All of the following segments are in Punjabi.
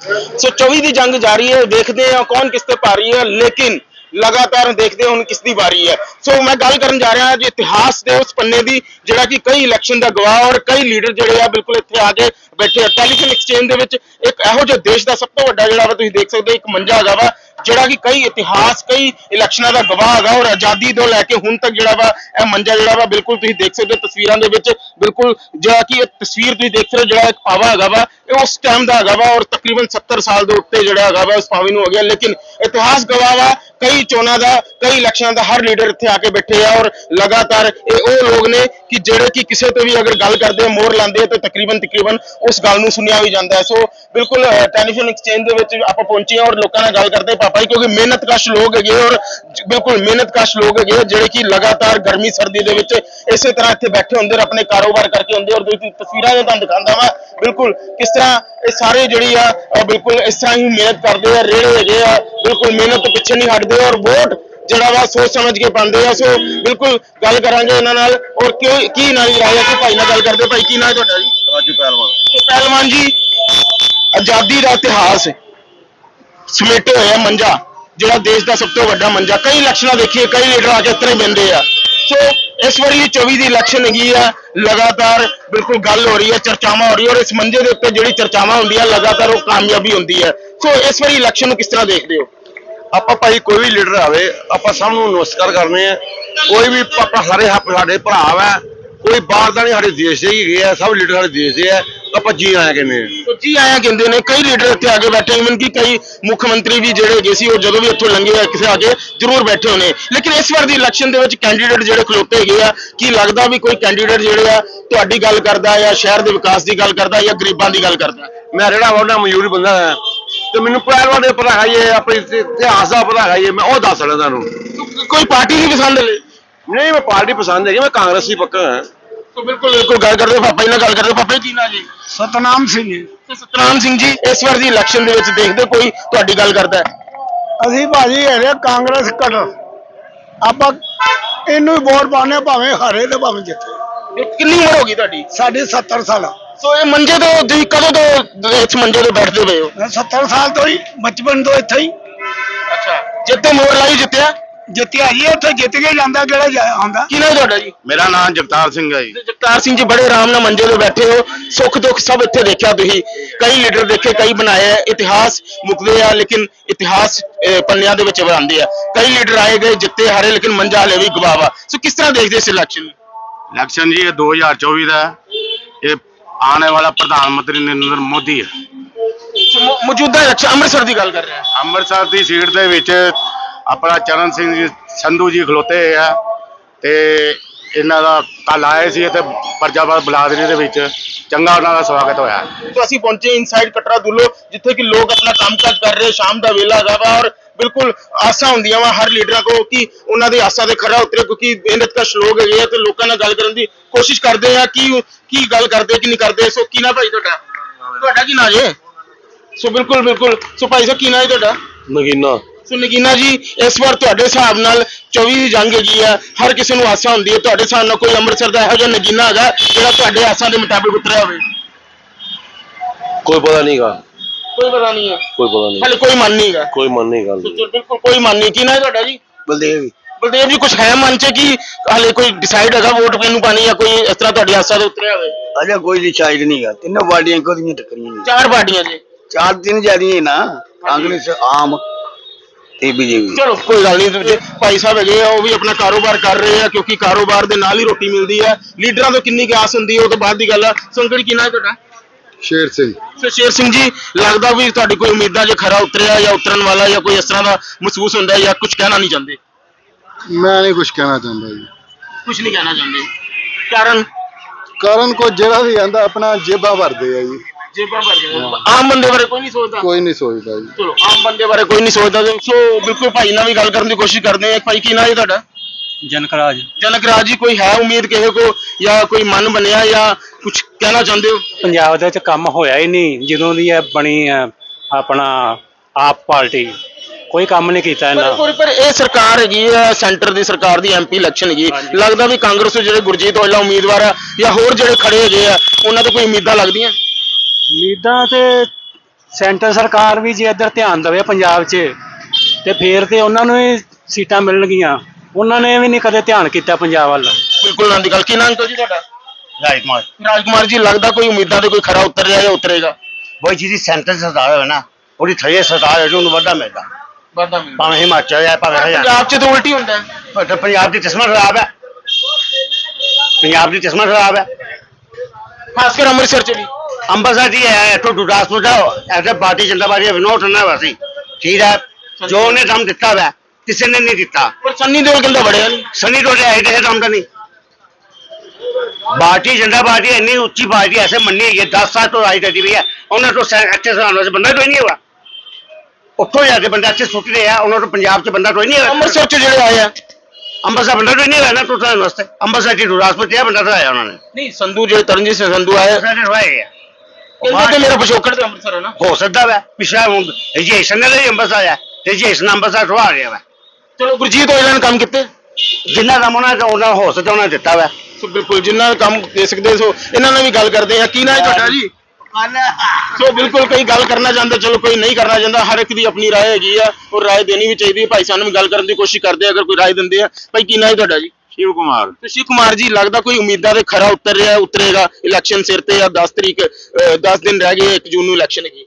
ਸੋ 24 ਦੀ ਜੰਗ ਜਾਰੀ ਹੈ ਦੇਖਦੇ ਹਾਂ ਕੌਣ ਕਿਸ ਤੇ ਭਾਰੀ ਹੈ ਲੇਕਿਨ ਲਗਾਤਾਰ ਦੇਖਦੇ ਹਾਂ ਹੁਣ ਕਿਸ ਦੀ ਵਾਰੀ ਹੈ ਸੋ ਮੈਂ ਗੱਲ ਕਰਨ ਜਾ ਰਿਹਾ ਹਾਂ ਜੀ ਇਤਿਹਾਸ ਦੇ ਉਸ ਪੰਨੇ ਦੀ ਜਿਹੜਾ ਕਿ ਕਈ ਇਲੈਕਸ਼ਨ ਦਾ ਗਵਾਹ ਔਰ ਕਈ ਲੀਡਰ ਜਿਹੜੇ ਆ ਬਿਲਕੁਲ ਇੱਥੇ ਆ ਕੇ ਬੈਠੇ ਆ ਟੈਲੀਫੋਨ ਐਕਸਚੇਂਜ ਦੇ ਵਿੱਚ ਇੱਕ ਇਹੋ ਜਿਹਾ ਦੇਸ਼ ਦਾ ਸਭ ਤੋਂ ਵੱਡਾ ਜਿਹੜਾ ਵਾ ਤੁਸੀਂ ਦੇਖ ਸਕਦੇ ਹੋ ਇੱਕ ਮੰਜਾ ਹੈਗਾ ਵਾ ਜਿਹੜਾ ਕਿ ਕਈ ਇਤਿਹਾਸ, ਕਈ ਇਲੈਕਸ਼ਨਾਂ ਦਾ ਗਵਾਹ ਹੈਗਾ, ਔਰ ਆਜ਼ਾਦੀ ਤੋਂ ਲੈ ਕੇ ਹੁਣ ਤੱਕ ਜਿਹੜਾ ਵਾ, ਇਹ ਮੰਜਾ ਜਿਹੜਾ ਵਾ, ਬਿਲਕੁਲ ਤੁਸੀਂ ਦੇਖ ਸਕਦੇ ਹੋ ਤਸਵੀਰਾਂ ਦੇ ਵਿੱਚ, ਬਿਲਕੁਲ ਜਿਹੜਾ ਕਿ ਇਹ ਤਸਵੀਰ ਤੁਸੀਂ ਦੇਖ ਸਕਦੇ ਹੋ, ਜਿਹੜਾ ਇੱਕ ਪਾਵਾ ਹੈਗਾ ਵਾ, ਇਹ ਉਸ ਟਾਈਮ ਦਾ ਹੈਗਾ ਵਾ, ਔਰ ਤਕਰੀਬਨ 70 ਸਾਲ ਦੇ ਉੱਤੇ ਜਿਹੜਾ ਹੈਗਾ ਵਾ ਉਸ ਪਾਵੇ ਨੂੰ ਹੋ ਗਿਆ। ਲੇਕਿਨ ਇਤਿਹਾਸ ਗਵਾਹ ਵਾ, ਕਈ ਚੋਣਾਂ ਦਾ, ਕਈ ਇਲੈਕਸ਼ਨਾਂ ਦਾ ਹਰ ਲੀਡਰ ਇੱਥੇ ਆ ਕੇ ਬੈਠੇ ਆ, ਔਰ ਲਗਾਤਾਰ ਇਹ ਉਹ ਲੋਕ ਨੇ ਕਿ ਜਿਹੜੇ ਕਿ ਕਿਸੇ ਤੇ ਵੀ ਅਗਰ ਗੱਲ ਕਰਦੇ ਆ, ਮੋਹਰ ਲਾਉਂਦੇ ਆ, ਤੇ ਤਕਰੀਬਨ ਤਕਰੀਬਨ ਉਸ ਗੱਲ ਨੂੰ ਸੁਣਿਆ ਵੀ ਜਾਂਦਾ ਹੈ। ਸੋ ਬਿਲਕੁਲ ਟੈਲੀਫੋਨ ਐਕਸਚੇਂਜ ਦੇ ਵਿੱਚ ਆਪਾਂ ਪਹੁੰਚੇ ਹਾਂ, ਔਰ ਲੋਕਾਂ ਨਾਲ ਗੱਲ ਕਰਦੇ ਪਾਪਾ ਜੀ ਕਿਉਂਕਿ ਮਿਹਨਤਕਸ਼ ਲੋਕ ਹੈਗੇ ਔਰ ਬਿਲਕੁਲ ਮਿਹਨਤਕਸ਼ ਲੋਕ ਹੈਗੇ ਆ ਜਿਹੜੇ ਕਿ ਲਗਾਤਾਰ ਗਰਮੀ ਸਰਦੀ ਦੇ ਵਿੱਚ ਇਸੇ ਤਰ੍ਹਾਂ ਇੱਥੇ ਬੈਠੇ ਹੁੰਦੇ ਔਰ ਆਪਣੇ ਕਾਰੋਬਾਰ ਕਰਕੇ ਹੁੰਦੇ ਔਰ ਤੁਸੀਂ ਤਸਵੀਰਾਂ ਜੋ ਤੁਹਾਨੂੰ ਦਿਖਾਉਂਦਾ ਵਾ। ਬਿਲਕੁਲ ਕਿਸ ਤਰ੍ਹਾਂ ਇਹ ਸਾਰੇ ਜਿਹੜੀ ਆ ਬਿਲਕੁਲ ਇਸ ਤਰ੍ਹਾਂ ਹੀ ਮਿਹਨਤ ਕਰਦੇ ਆ ਰੇੜੇ ਹੈਗੇ ਆ ਬਿਲਕੁਲ ਮਿਹਨਤ ਤੋਂ ਪਿੱਛੇ ਨਹੀਂ ਹਟਦੇ ਔਰ ਵੋਟ ਜਿਹੜਾ ਵਾ ਸੋਚ ਸਮਝ ਕੇ ਪਾਉਂਦੇ ਆ। ਸੋ ਬਿਲਕੁਲ ਗੱਲ ਕਰਾਂਗੇ ਇਹਨਾਂ ਨਾਲ ਔਰ ਕਿਉਂ ਕੀ ਨਾਂ ਜੀ ਰਾਜਾ ਕਿ ਭਾਈ ਨਾਲ ਗੱਲ ਕਰਦੇ। ਭਾਈ ਕੀ ਨਾਂ ਹੈ ਤੁਹਾਡਾ ਜੀ? ਰਾਜੂ ਪਹਿਲਵਾਨ। ਪਹਿਲਵਾਨ ਜੀ ਆਜ਼ਾਦੀ ਦਾ ਇਤਿਹਾਸ ਸਮੇਟੇ ਹੋਏ ਆ ਮੰਜਾ, ਜਿਹੜਾ ਦੇਸ਼ ਦਾ ਸਭ ਤੋਂ ਵੱਡਾ ਮੰਜਾ। ਕਈ ਇਲੈਕਸ਼ਨਾਂ ਦੇਖੀਏ, ਕਈ ਲੀਡਰ ਆ ਕੇ ਇੱਥੇ ਬੰਦੇ ਆ। ਸੋ ਇਸ ਵਾਰੀ 24 ਦੀ ਇਲੈਕਸ਼ਨ ਹੈਗੀ ਆ, ਲਗਾਤਾਰ ਬਿਲਕੁਲ ਗੱਲ ਹੋ ਰਹੀ ਹੈ, ਚਰਚਾਵਾਂ ਹੋ ਰਹੀ ਹੈ ਔਰ ਇਸ ਮੰਜੇ ਦੇ ਉੱਤੇ ਜਿਹੜੀ ਚਰਚਾਵਾਂ ਹੁੰਦੀਆਂ, ਲਗਾਤਾਰ ਉਹ ਕਾਮਯਾਬੀ ਹੁੰਦੀ ਹੈ। ਸੋ ਇਸ ਵਾਰੀ ਇਲੈਕਸ਼ਨ ਨੂੰ ਕਿਸ ਤਰ੍ਹਾਂ ਦੇਖਦੇ ਹੋ? ਆਪਾਂ ਭਾਈ ਕੋਈ ਵੀ ਲੀਡਰ ਆਵੇ, ਆਪਾਂ ਸਭ ਨੂੰ ਨਮਸਕਾਰ ਕਰਨੇ ਆ। ਕੋਈ ਵੀ ਆਪਾਂ ਸਾਰੇ ਹੱਪ- ਸਾਡੇ ਭਰਾ ਵਾ, ਕੋਈ ਬਾਹਰ ਦਾ ਨਹੀਂ, ਸਾਡੇ ਦੇਸ਼ ਦੇ ਹੀ ਹੈਗੇ ਆ, ਸਭ ਲੀਡਰ ਸਾਡੇ ਦੇਸ਼ ਦੇ ਆ। ਆਪਾਂ ਜੀ ਆਇਆ ਕਹਿੰਦੇ ਆ ਜੀ ਆਇਆ ਕਹਿੰਦੇ ਨੇ ਕਈ ਲੀਡਰ ਇੱਥੇ ਆ ਕੇ ਬੈਠੇ ਇਵਨ ਕਿ ਕਈ ਮੁੱਖ ਮੰਤਰੀ ਵੀ ਜਿਹੜੇ ਹੈਗੇ ਸੀ ਉਹ ਜਦੋਂ ਵੀ ਇੱਥੋਂ ਲੰਘੇ ਆ ਕਿਸੇ ਆ ਕੇ ਜ਼ਰੂਰ ਬੈਠੇ ਹੋਣੇ। ਲੇਕਿਨ ਇਸ ਵਾਰ ਦੀ ਇਲੈਕਸ਼ਨ ਦੇ ਵਿੱਚ ਕੈਂਡੀਡੇਟ ਜਿਹੜੇ ਖਲੋਤੇ ਹੈਗੇ ਆ ਕੀ ਲੱਗਦਾ ਵੀ ਕੋਈ ਕੈਂਡੀਡੇਟ ਜਿਹੜੇ ਆ ਤੁਹਾਡੀ ਗੱਲ ਕਰਦਾ ਜਾਂ ਸ਼ਹਿਰ ਦੇ ਵਿਕਾਸ ਦੀ ਗੱਲ ਕਰਦਾ ਜਾਂ ਗਰੀਬਾਂ ਦੀ ਗੱਲ ਕਰਦਾ? ਮੈਂ ਜਿਹੜਾ ਉਹਨਾਂ ਮਜ਼ਦੂਰੀ ਬੰਦਾ ਹਾਂ ਤੇ ਮੈਨੂੰ ਪਹਿਲਵਾਨ ਦੇ ਪਤਾ ਹੈ ਆਪਣੇ ਇਤੀ- ਇਤਿਹਾਸ ਦਾ ਪਤਾ ਹੈ ਮੈਂ ਉਹ ਦੱਸ ਰਿਹਾ ਤੁਹਾਨੂੰ। ਕੋਈ ਪਾਰਟੀ ਨਹੀਂ ਪਸੰਦ ਲੈ ਨਹੀਂ ਮੈਂ ਪਾਰਟੀ ਪਸੰਦ ਹੈਗੀ ਮੈਂ ਕਾਂਗਰਸੀ ਪੱਕਾ ਹਾਂ। ਬਿਲਕੁਲ ਬਿਲਕੁਲ ਗੱਲ ਕਰਦੇ ਪਾਪਾ ਜੀ ਨਾਲ ਗੱਲ ਕਰਦੇ ਪਾਪਾ ਜੀ ਕੀ ਨਾਂ ਜੀ? ਸਤਨਾਮ ਸਿੰਘ ਜੀ। ਤੇ ਸਤਨਾਮ ਸਿੰਘ ਜੀ ਇਸ ਵਾਰ ਦੀ ਇਲੈਕਸ਼ਨ ਦੇ ਵਿੱਚ ਦੇਖਦੇ ਕੋਈ ਤੁਹਾਡੀ ਗੱਲ ਕਰਦਾ ਹੈ। ਅਸੀਂ ਭਾਜੀ ਹੈਗੇ ਕਾਂਗਰਸ ਕਟਰ ਆਪਾਂ ਇਹਨੂੰ ਹੀ ਵੋਟ ਪਾਉਂਦੇ ਹਾਂ, ਭਾਵੇਂ ਹਾਰੇ ਤੇ ਭਾਵੇਂ ਜਿੱਤੇ। ਇਹ ਕਿੰਨੀ ਉਮਰ ਹੋ ਗਈ ਤੁਹਾਡੀ? ਸਾਡੀ 70 ਸਾਲ ਸੋ ਇਹ ਮੰਜੇ ਤੋਂ ਤੁਸੀਂ ਕਦੋਂ ਤੋਂ ਇਸ ਮੰਜੇ ਤੋਂ ਬੈਠਦੇ ਪਏ ਹੋ? ਮੈਂ 70 ਸਾਲ ਤੋਂ ਹੀ ਬਚਪਨ ਤੋਂ ਇੱਥੇ ਹੀ। ਅੱਛਾ ਜਿੱਤੇ ਮੋਰ ਲਾਈ ਜਿੱਤਿਆ? ਜਿੱਤਿਆ ਜੀ ਇੱਥੇ ਜਿੱਤ ਕੇ ਜਾਂਦਾ ਕਿਹੜਾ ਜਾ- ਆਉਂਦਾ? ਕੀ ਨਾਮ ਤੁਹਾਡਾ ਜੀ? ਮੇਰਾ ਨਾਮ ਜਗਤਾਰ ਸਿੰਘ ਹੈ ਜੀ। ਜਗਤਾਰ ਸਿੰਘ ਜੀ ਬੜੇ ਆਰਾਮ ਨਾਲ ਮੰਜੇ ਤੇ ਬੈਠੇ ਹੋ। ਸੁੱਖ ਦੁੱਖ ਸਭ ਇੱਥੇ ਦੇਖਿਆ ਤੁਸੀਂ। ਕਈ ਲੀਡਰ ਦੇਖੇ ਕਈ ਬਣਾਏ ਆ ਇਤਿਹਾਸ ਮੁੱਕਦੇ ਆ ਲੇਕਿਨ ਇਤਿਹਾਸ ਅਹ, ਪੰਨਿਆਂ ਦੇ ਵਿੱਚ ਆਉਂਦੇ ਆ। ਕਈ ਲੀਡਰ ਆਏ ਗਏ ਜਿੱਤੇ ਹਾਰੇ ਲੇਕਿਨ ਮੰਜਾ ਹਲੇ ਵੀ ਗਵਾਵਾ। ਸੋ ਕਿਸ ਤਰ੍ਹਾਂ ਦੇਖਦੇ ਇਸ ਇਲੈਕਸ਼ਨ ਨੂੰ? ਇਲੈਕਸ਼ਨ ਜੀ ਇਹ 2024 ਦਾ ਹੈ। ਇਹ ਆਉਣ ਵਾਲਾ ਪ੍ਰਧਾਨ ਮੰਤਰੀ ਨਰਿੰਦਰ ਮੋਦੀ ਹੈ। ਸੋ ਮੌ- ਮੌਜੂਦਾ ਇਲੈਕਸ਼ਨ ਅੰਮ੍ਰਿਤਸਰ ਦੀ ਗੱਲ ਕਰ ਰਹੇ ਹਾਂ। ਅੰਮ੍ਰਿਤਸਰ ਦੀ ਸੀਟ ਦੇ ਵਿੱਚ ਆਪਣਾ ਚਰਨ ਸਿੰਘ ਜੀ ਸੰਧੂ ਜੀ ਖਲੋਤੇ ਆ ਤੇ ਇਹਨਾਂ ਦਾ ਕੱਲ ਆਏ ਸੀ ਤੇ ਪਰਜਾਬਾਦ ਬਲਾਦਰੀ ਦੇ ਵਿੱਚ। ਚੰਗਾ ਉਹਨਾਂ ਦਾ ਸਵਾਗਤ ਹੋਇਆ। ਸੋ ਅਸੀਂ ਪਹੁੰਚੇ ਇਨਸਾਈਡ ਕਟਰਾ ਦੁੱਲੋ ਜਿੱਥੇ ਕਿ ਲੋਕ ਆਪਣਾ ਕੰਮਕਾਜ ਕਰ ਰਹੇ ਸ਼ਾਮ ਦਾ ਵੇਲਾ ਹੈਗਾ ਵਾ ਔਰ ਬਿਲਕੁਲ ਆਸਾਂ ਹੁੰਦੀਆਂ ਵਾ ਹਰ ਲੀਡਰਾਂ ਕੋ ਕਿ ਉਹਨਾਂ ਦੇ ਆਸਾਂ ਤੇ ਖਰਾ ਉਤਰੇ ਕਿਉਂਕਿ ਮਿਹਨਤਕਸ਼ ਲੋਕ ਹੈਗੇ ਆ ਤੇ ਲੋਕਾਂ ਨਾਲ ਗੱਲ ਕਰਨ ਦੀ ਕੋਸ਼ਿਸ਼ ਕਰਦੇ ਆ ਕਿ ਕੀ ਗੱਲ ਕਰਦੇ ਕਿ ਨਹੀਂ ਕਰਦੇ। ਸੋ ਕੀ ਨਾ ਭਾਈ ਤੁਹਾਡਾ? ਤੁਹਾਡਾ ਕੀ ਨਾਂ ਜੇ? ਸੋ ਬਿਲਕੁਲ ਬਿਲਕੁਲ। ਸੋ ਭਾਈ ਸਾਹਿਬ ਕੀ ਨਾਂ ਹੈ ਤੁਹਾਡਾ? ਨਗੀਨਾ। ਸੋ ਨਗੀਨਾ ਜੀ ਇਸ ਵਾਰ ਤੁਹਾਡੇ ਹਿਸਾਬ ਨਾਲ 24 ਦੀ ਜੰਗ ਹੈਗੀ ਆ ਹਰ ਕਿਸੇ ਨੂੰ ਆਸਾਂ ਹੁੰਦੀ ਹੈ ਤੁਹਾਡੇ ਹਿਸਾਬ ਨਾਲ ਕੋਈ ਅੰਮ੍ਰਿਤਸਰ ਦਾ ਇਹੋ ਜਿਹਾ ਨਗੀਨਾ ਹੈਗਾ ਜਿਹੜਾ ਤੁਹਾਡੇ ਆਸਾਂ ਦੇ ਮੁਤਾਬਿਕ ਉਤਰਿਆ ਹੋਵੇ? ਕੋਈ ਪਤਾ ਨਹੀਂਗਾ ਕੋਈ ਪਤਾ ਨਹੀਂ ਹੈ ਕੋਈ ਪਤਾ ਨਹੀਂ। ਹਾਲੇ ਕੋਈ ਮਨ ਨਹੀਂ ਹੈਗਾ। ਕੋਈ ਮਨ ਨਹੀਂ ਗੱਲ ਸੋ ਬਿਲਕੁਲ ਕੋਈ ਮਨ ਨਹੀਂ। ਕੀ ਨਾ ਤੁਹਾਡਾ ਜੀ? ਬਲਦੇਵ ਬਲਦੇਵ ਜੀ ਕੁਝ ਹੈ ਮਨ ਚ ਕਿ ਹਾਲੇ ਕੋਈ ਡਿਸਾਈਡ ਹੈਗਾ ਵੋਟ ਕਿਹਨੂੰ ਪਾਣੀ ਜਾਂ ਕੋਈ ਇਸ ਤਰ੍ਹਾਂ ਤੁਹਾਡੀ ਆਸਾਂ ਦੇ ਉਤਰਿਆ ਹੋਵੇ? ਅਜੇ ਕੋਈ ਡਿਸਾਈਡ ਨਹੀਂਗਾ ਤਿੰਨੋਂ ਪਾਰਟੀਆਂ ਇੱਕੋ ਦੀਆਂ ਟੱਕਰੀਆਂ ਨੇ। ਚਾਰ ਪਾਰਟੀਆਂ ਜੀ। ਚਾਰ ਤਿੰਨ ਜਿਆਦੀਆਂ ਨਾ। ਕਾਂਗਰਸ ਆਮ ਤੇ ਬੀਜੇਪੀ ਚਲੋ ਕੋਈ ਗੱਲ ਨਹੀਂ ਤੇ ਭਾਈ ਸਾਹਿਬ ਹੈਗੇ ਆ ਉਹ ਵੀ ਆਪਣਾ ਕਾਰੋਬਾਰ ਕਰ ਰਹੇ ਆ ਕਿਉਂਕਿ ਕਾਰੋਬਾਰ ਦੇ ਨਾਲ ਹੀ ਰੋਟੀ ਮਿਲਦੀ ਹੈ ਲੀਡਰਾਂ ਤੋਂ ਕਿੰਨੀ ਕੁ ਆਸ ਹੁੰਦੀ ਹੈ ਉਹ ਤੋਂ ਬਾਅਦ ਦੀ ਗੱਲ ਆ। ਸੰਕਟ ਕੀ ਨਾ ਹੈ ਤੁਹਾਡਾ? ਸ਼ੇਰ ਸਿੰਘ। ਸੋ ਸ਼ੇਰ ਸਿੰਘ ਜੀ ਲੱਗਦਾ ਵੀ ਤੁਹਾਡੀ ਕੋਈ ਉਮੀਦਾਂ ਜੇ ਖਰਾ ਉਤਰਿਆ ਜਾਂ ਉਤਰਨ ਵਾਲਾ ਜਾਂ ਕੋਈ ਇਸ ਤਰ੍ਹਾਂ ਦਾ ਮਹਿਸੂਸ ਹੁੰਦਾ ਜਾਂ ਕੁਝ ਕਹਿਣਾ ਨਹੀਂ ਚਾਹੁੰਦੇ? ਮੈਂ ਨਹੀਂ ਕੁਝ ਕਹਿਣਾ ਚਾਹੁੰਦਾ ਜੀ। ਕੁਝ ਨਹੀਂ ਕਹਿਣਾ ਚਾਹੁੰਦੇ। ਕਾਰਨ? ਕਾਰਨ ਕੋ ਜਿਹੜਾ ਵੀ ਆਂਦਾ ਆਪਣਾ ਜੇਬਾਂ ਭਰਦੇ ਆ ਜੀ। ਜੇਬਾਂ ਭਰ ਗਏ ਆਮ ਬੰਦੇ ਬਾਰੇ ਕੋਈ ਨਹੀਂ ਸੋਚਦਾ। ਕੋਈ ਨਹੀਂ ਸੋਚਦਾ ਜੀ। ਚਲੋ ਆਮ ਬੰਦੇ ਬਾਰੇ ਕੋਈ ਨਹੀਂ ਸੋਚਦਾ ਤੇ ਸੋ ਬਿਲਕੁਲ ਭਾਈ ਨਾਲ ਵੀ ਗੱਲ ਕਰਨ ਦੀ ਕੋਸ਼ਿਸ਼ ਕਰਦੇ ਆ ਭਾਈ ਕੀ ਨਾਂ ਹੈ ਤੁਹਾਡਾ? ਜਨਕਰਾਜ ਜਨਕ ਰਾਜ ਜੀ ਕੋਈ ਹੈ ਉਮੀਦ ਕਿਸੇ ਕੋ ਜਾਂ ਕੋਈ ਮਨ ਬਣਿਆ ਜਾਂ ਕੁਝ ਕਹਿਣਾ ਚਾਹੁੰਦੇ ਹੋ? ਪੰਜਾਬ ਦੇ ਵਿੱਚ ਕੰਮ ਹੋਇਆ ਹੀ ਨਹੀਂ। ਜਦੋਂ ਦੀ ਇਹ ਬਣੀ ਹੈ ਆਪਣਾ ਆਪ ਪਾਰਟੀ ਕੋਈ ਕੰਮ ਨਹੀਂ ਕੀਤਾ ਪਰ ਇਹਨਾਂ। ਪਰ- ਪਰ ਇਹ ਸਰਕਾਰ ਹੈਗੀ ਹੈ ਸੈਂਟਰ ਦੀ ਸਰਕਾਰ ਦੀ ਐਮਪੀ ਇਲੈਕਸ਼ਨ ਹੈਗੀ। ਲੱਗਦਾ ਵੀ ਕਾਂਗਰਸ ਤੋਂ ਜਿਹੜੇ ਗੁਰਜੀਤ ਔਜਲਾ ਉਮੀਦਵਾਰ ਆ ਜਾਂ ਹੋਰ ਜਿਹੜੇ ਖੜੇ ਹੈਗੇ ਆ ਉਹਨਾਂ ਤੋਂ ਕੋਈ ਉਮੀਦਾਂ ਲੱਗਦੀਆਂ? ਉਮੀਦਾਂ ਤੇ ਸੈਂਟਰ ਸਰਕਾਰ ਵੀ ਜੇ ਇੱਧਰ ਧਿਆਨ ਦੇਵੇ ਪੰਜਾਬ 'ਚ ਤੇ ਫੇਰ ਤੇ ਉਹਨਾਂ ਨੂੰ ਹੀ ਸੀਟਾਂ ਮਿਲਣਗੀਆਂ। ਉਹਨਾਂ ਨੇ ਵੀ ਨਹੀਂ ਕਦੇ ਧਿਆਨ ਕੀਤਾ ਪੰਜਾਬ ਵੱਲ। ਬਿਲਕੁਲ ਨਾਂ ਦੀ ਗੱਲ। ਕੀ ਨਾਂ ਅੰਕਲ ਜੀ ਤੁਹਾਡਾ? ਰਾਜਕੁਮਾਰ। ਰਾਜਕੁਮਾਰ ਜੀ ਲੱਗਦਾ ਕੋਈ ਉਮੀਦਾਂ ਦੇ ਕੋਈ ਖਰਾ ਉਤਰ ਜਾਂ ਉਤਰੇਗਾ? ਬਈ ਜਿਹਦੀ ਸੈਂਟਰ ਸਰਕਾਰ ਹੋਵੇ ਨਾ ਉਹਦੀ ਥਈਏ ਸਰਕਾਰ ਹੋਵੇ ਉਹਨੂੰ ਵਾਧਾ ਮਿਲਦਾ। ਵਾਧਾ ਮਿਲਦਾ। ਭਾਵੇਂ ਹਿਮਾਚਲ ਹੈ ਭਾਵੇਂ ਹਰਿਆਣਾ। ਪੰਜਾਬ 'ਚ ਤਾਂ ਉਲਟੀ ਹੁੰਦਾ ਹੈ। ਪਰ ਤੇ ਪੰਜਾਬ ਦੀ ਕਿਸਮਤ ਖਰਾਬ ਹੈ। ਪੰਜਾਬ ਦੀ ਕਿਸਮਤ ਖਰਾਬ ਹੈ। ਖਾਸ ਕਰ ਅੰਮ੍ਰਿਤਸਰ 'ਚ ਵੀ। ਅੰਬਰਸਰ ਜੀ ਹੈ ਇੱਥੋਂ ਗੁਰਦਾਸਪੁਰ ਦਾ ਐਸੇ ਭਾਰਤੀ ਜਨਤਾ ਪਾਰਟੀ ਵਿਨੋਦ ਖੰਨਾ ਵਾਸੀ ਠੀਕ ਹੈ ਜੋ ਉਹਨੇ ਦਮ ਦਿੱਤਾ ਵੈ ਕਿਸੇ ਨੇ ਨਹੀਂ ਦਿੱਤਾ। ਪਰ ਸੰਨੀ ਦਿਓਲ ਕਹਿੰਦਾ ਬੜਿਆ ਨਹੀਂ ਸਨੀ ਡੋਲੇ ਆਏ ਕਿਸੇ ਦਮ ਦਾ ਨਹੀਂ। ਭਾਰਤੀ ਜਨਤਾ ਪਾਰਟੀ ਇੰਨੀ ਉੱਚੀ ਪਾਰਟੀ ਐਸੇ ਮੰਨੀ ਗਈ 10 ਸਾਲ ਤੋਂ ਰਾਜ ਕਰਦੀ ਰਹੀ ਹੈ। ਉਹਨਾਂ ਤੋਂ ਇੱਥੇ ਸਾਲ ਵਾਸਤੇ ਬੰਦਾ ਕੋਈ ਨਹੀਂ ਹੋਗਾ ਉੱਥੋਂ ਜਾ ਕੇ ਬੰਦਾ ਇੱਥੇ ਸੁੱਟ ਰਿਹਾ ਉਹਨਾਂ ਤੋਂ ਪੰਜਾਬ 'ਚ ਬੰਦਾ ਕੋਈ ਨਹੀਂ ਹੋਗਾ ਅੰਮ੍ਰਿਤਸਰ 'ਚ ਜਿਹੜੇ ਆਏ ਆ? ਅੰਬਰਸਰ ਬੰਦਾ ਕੋਈ ਨਹੀਂ ਹੋਇਆ ਨਾ ਸਾਲ ਵਾਸਤੇ ਅੰਬਰਸਰ ਦੀ ਗੁਰਦਾਸਪੁਰ ਤੇ ਬੰਦਾ ਤਾਂ ਆਇਆ ਉਹਨਾਂ ਨੇ। ਨਹੀਂ ਸੰਧੂ ਜਿਹੜੇ ਤਰਨਜੀਤ ਸਿੰਘ ਸੰਧੂ ਆਏ ਦੇ ਹੋਏ ਆ। ਕਹਿੰਦੇ ਤੇ ਮੇਰਾ ਪਿਛੋਕੜ ਤੇ ਅੰਮ੍ਰਿਤਸਰ ਹੈ ਨਾ ਹੋ ਸਕਦਾ ਵੈ ਪਿਛਲਾ ਹੁਣ ਰਜੇਸ਼ਨ ਨੇ ਲਈ ਅੰਬਰਸਰ ਆ ਤੇ ਰਜੇਸ਼ਨ ਅੰਬਰਸਰ ਤੋਂ ਆ ਰਿਹਾ ਵੈ ਚਲੋ ਗੁਰਜੀਤ ਹੋਰਾਂ ਨੇ ਕੰਮ ਕੀਤੇ ਜਿੰਨਾ ਕੰਮ ਉਹਨਾਂ ਦਾ ਉਹਨਾਂ ਹੋ ਸਕਦਾ ਉਹਨਾਂ ਨੇ ਦਿੱਤਾ ਵੈ ਸੋ ਬਿਲਕੁਲ ਜਿੰਨਾ ਕੰਮ ਦੇ ਸਕਦੇ ਸੋ ਇਹਨਾਂ ਨਾਲ ਵੀ ਗੱਲ ਕਰਦੇ ਆ ਕੀ ਨਾ ਹੈ ਤੁਹਾਡਾ ਜੀ ਸੋ ਬਿਲਕੁਲ ਕਈ ਗੱਲ ਕਰਨਾ ਚਾਹੁੰਦੇ ਚਲੋ ਕੋਈ ਨਹੀਂ ਕਰਨਾ ਚਾਹੁੰਦਾ ਹਰ ਇੱਕ ਦੀ ਆਪਣੀ رائے ਹੈਗੀ ਆ ਔਰ رائے ਦੇਣੀ ਵੀ ਚਾਹੀਦੀ ਹੈ ਭਾਈ ਸਾਹਿਬ ਨੂੰ ਵੀ ਗੱਲ ਕਰਨ ਦੀ ਕੋਸ਼ਿਸ਼ ਕਰਦੇ ਆ ਅਗਰ ਕੋਈ رائے ਦਿੰਦੇ ਆ ਭਾਈ ਕੀ ਨਾ ਹੈ ਤੁਹਾਡਾ ਜੀ ਸ਼ਿਵ ਕੁਮਾਰ। ਤੁਸੀਂ ਕੁਮਾਰ ਜੀ ਲੱਗਦਾ ਕੋਈ ਉਮੀਦਾਂ ਦੇ ਖਰਾ ਉਤਰ ਰਿਹਾ ਉਤਰੇਗਾ ਇਲੈਕਸ਼ਨ ਸਿਰ ਤੇ ਆ 10 ਤਰੀਕ 10 ਦਿਨ ਰਹਿ ਗਏ 1 ਜੂਨ ਨੂੰ ਇਲੈਕਸ਼ਨ ਹੈਗੀ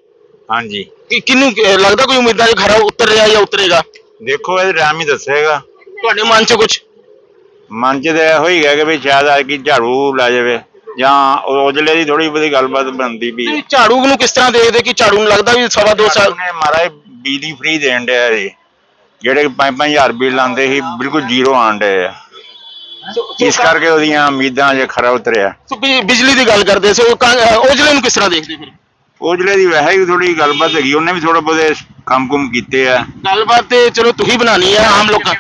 ਹਾਂਜੀ। ਕਿ ਅਹ, ਲੱਗਦਾ ਕੋਈ ਉਮੀਦਾਂ ਦੇ ਖਰਾ ਉਤਰ ਰਿਹਾ ਜਾਂ ਉਤਰੇਗਾ? ਦੇਖੋ ਇਹ ਟਾਈਮ ਹੀ ਦੱਸੇਗਾ। ਤੁਹਾਡੇ ਮਨ 'ਚ ਕੁਝ ਮਨ ਚ ਤਾਂ ਇਹੋ ਹੀ ਹੈ ਕਿ ਵੀ ਸ਼ਾਇਦ ਆ ਕਿ ਝਾੜੂ ਲਾ ਜਾਵੇ ਜਾਂ ਉਜਲੇ ਦੀ ਥੋੜੀ ਬਹੁਤੀ ਗੱਲਬਾਤ ਬਣਦੀ ਵੀ ਝਾੜੂ ਨੂੰ ਕਿਸ ਤਰ੍ਹਾਂ ਦੇਖਦੇ ਕਿ ਝਾੜੂ ਨੂੰ ਲੱਗਦਾ ਵੀ ਸਵਾ ਦੋ ਸਾਲ ਨੇ ਮਾਰਾ ਬਿਜਲੀ ਫ੍ਰੀ ਦੇਣ ਡਿਆ ਜੀ। ਜਿਹੜੇ 5-5000 ਬਿੱਲ ਆਉਂਦੇ ਸੀ ਬਿਲਕੁਲ ਜ਼ੀਰੋ ਆਣ ਡਏ ਆ। ਇਸ ਕਰਕੇ ਉਹਦੀਆਂ ਉਮੀਦਾਂ ਜੇ ਖਰਾ ਉਤਰਿਆ। ਸੋ ਬਿ- ਬਿਜਲੀ ਦੀ ਗੱਲ ਕਰਦੇ ਸੋ ਕਾਂ- ਔਜਲੇ ਨੂੰ ਕਿਸ ਤਰ੍ਹਾਂ ਦੇਖਦੇ ਫਿਰ? ਉਜਲੇ ਦੀ ਵੈਸੇ ਹੀ ਥੋੜੀ ਗੱਲਬਾਤ ਹੈਗੀ ਉਹਨੇ ਵੀ ਥੋੜਾ ਬਹੁਤੇ ਕੰਮ-ਕੁਮ ਕੀਤੇ ਆ। ਗੱਲਬਾਤ ਤੇ ਚਲੋ ਤੁਸੀਂ ਬਣਾਣੀ ਆ ਆਮ ਲੋਕਾਂ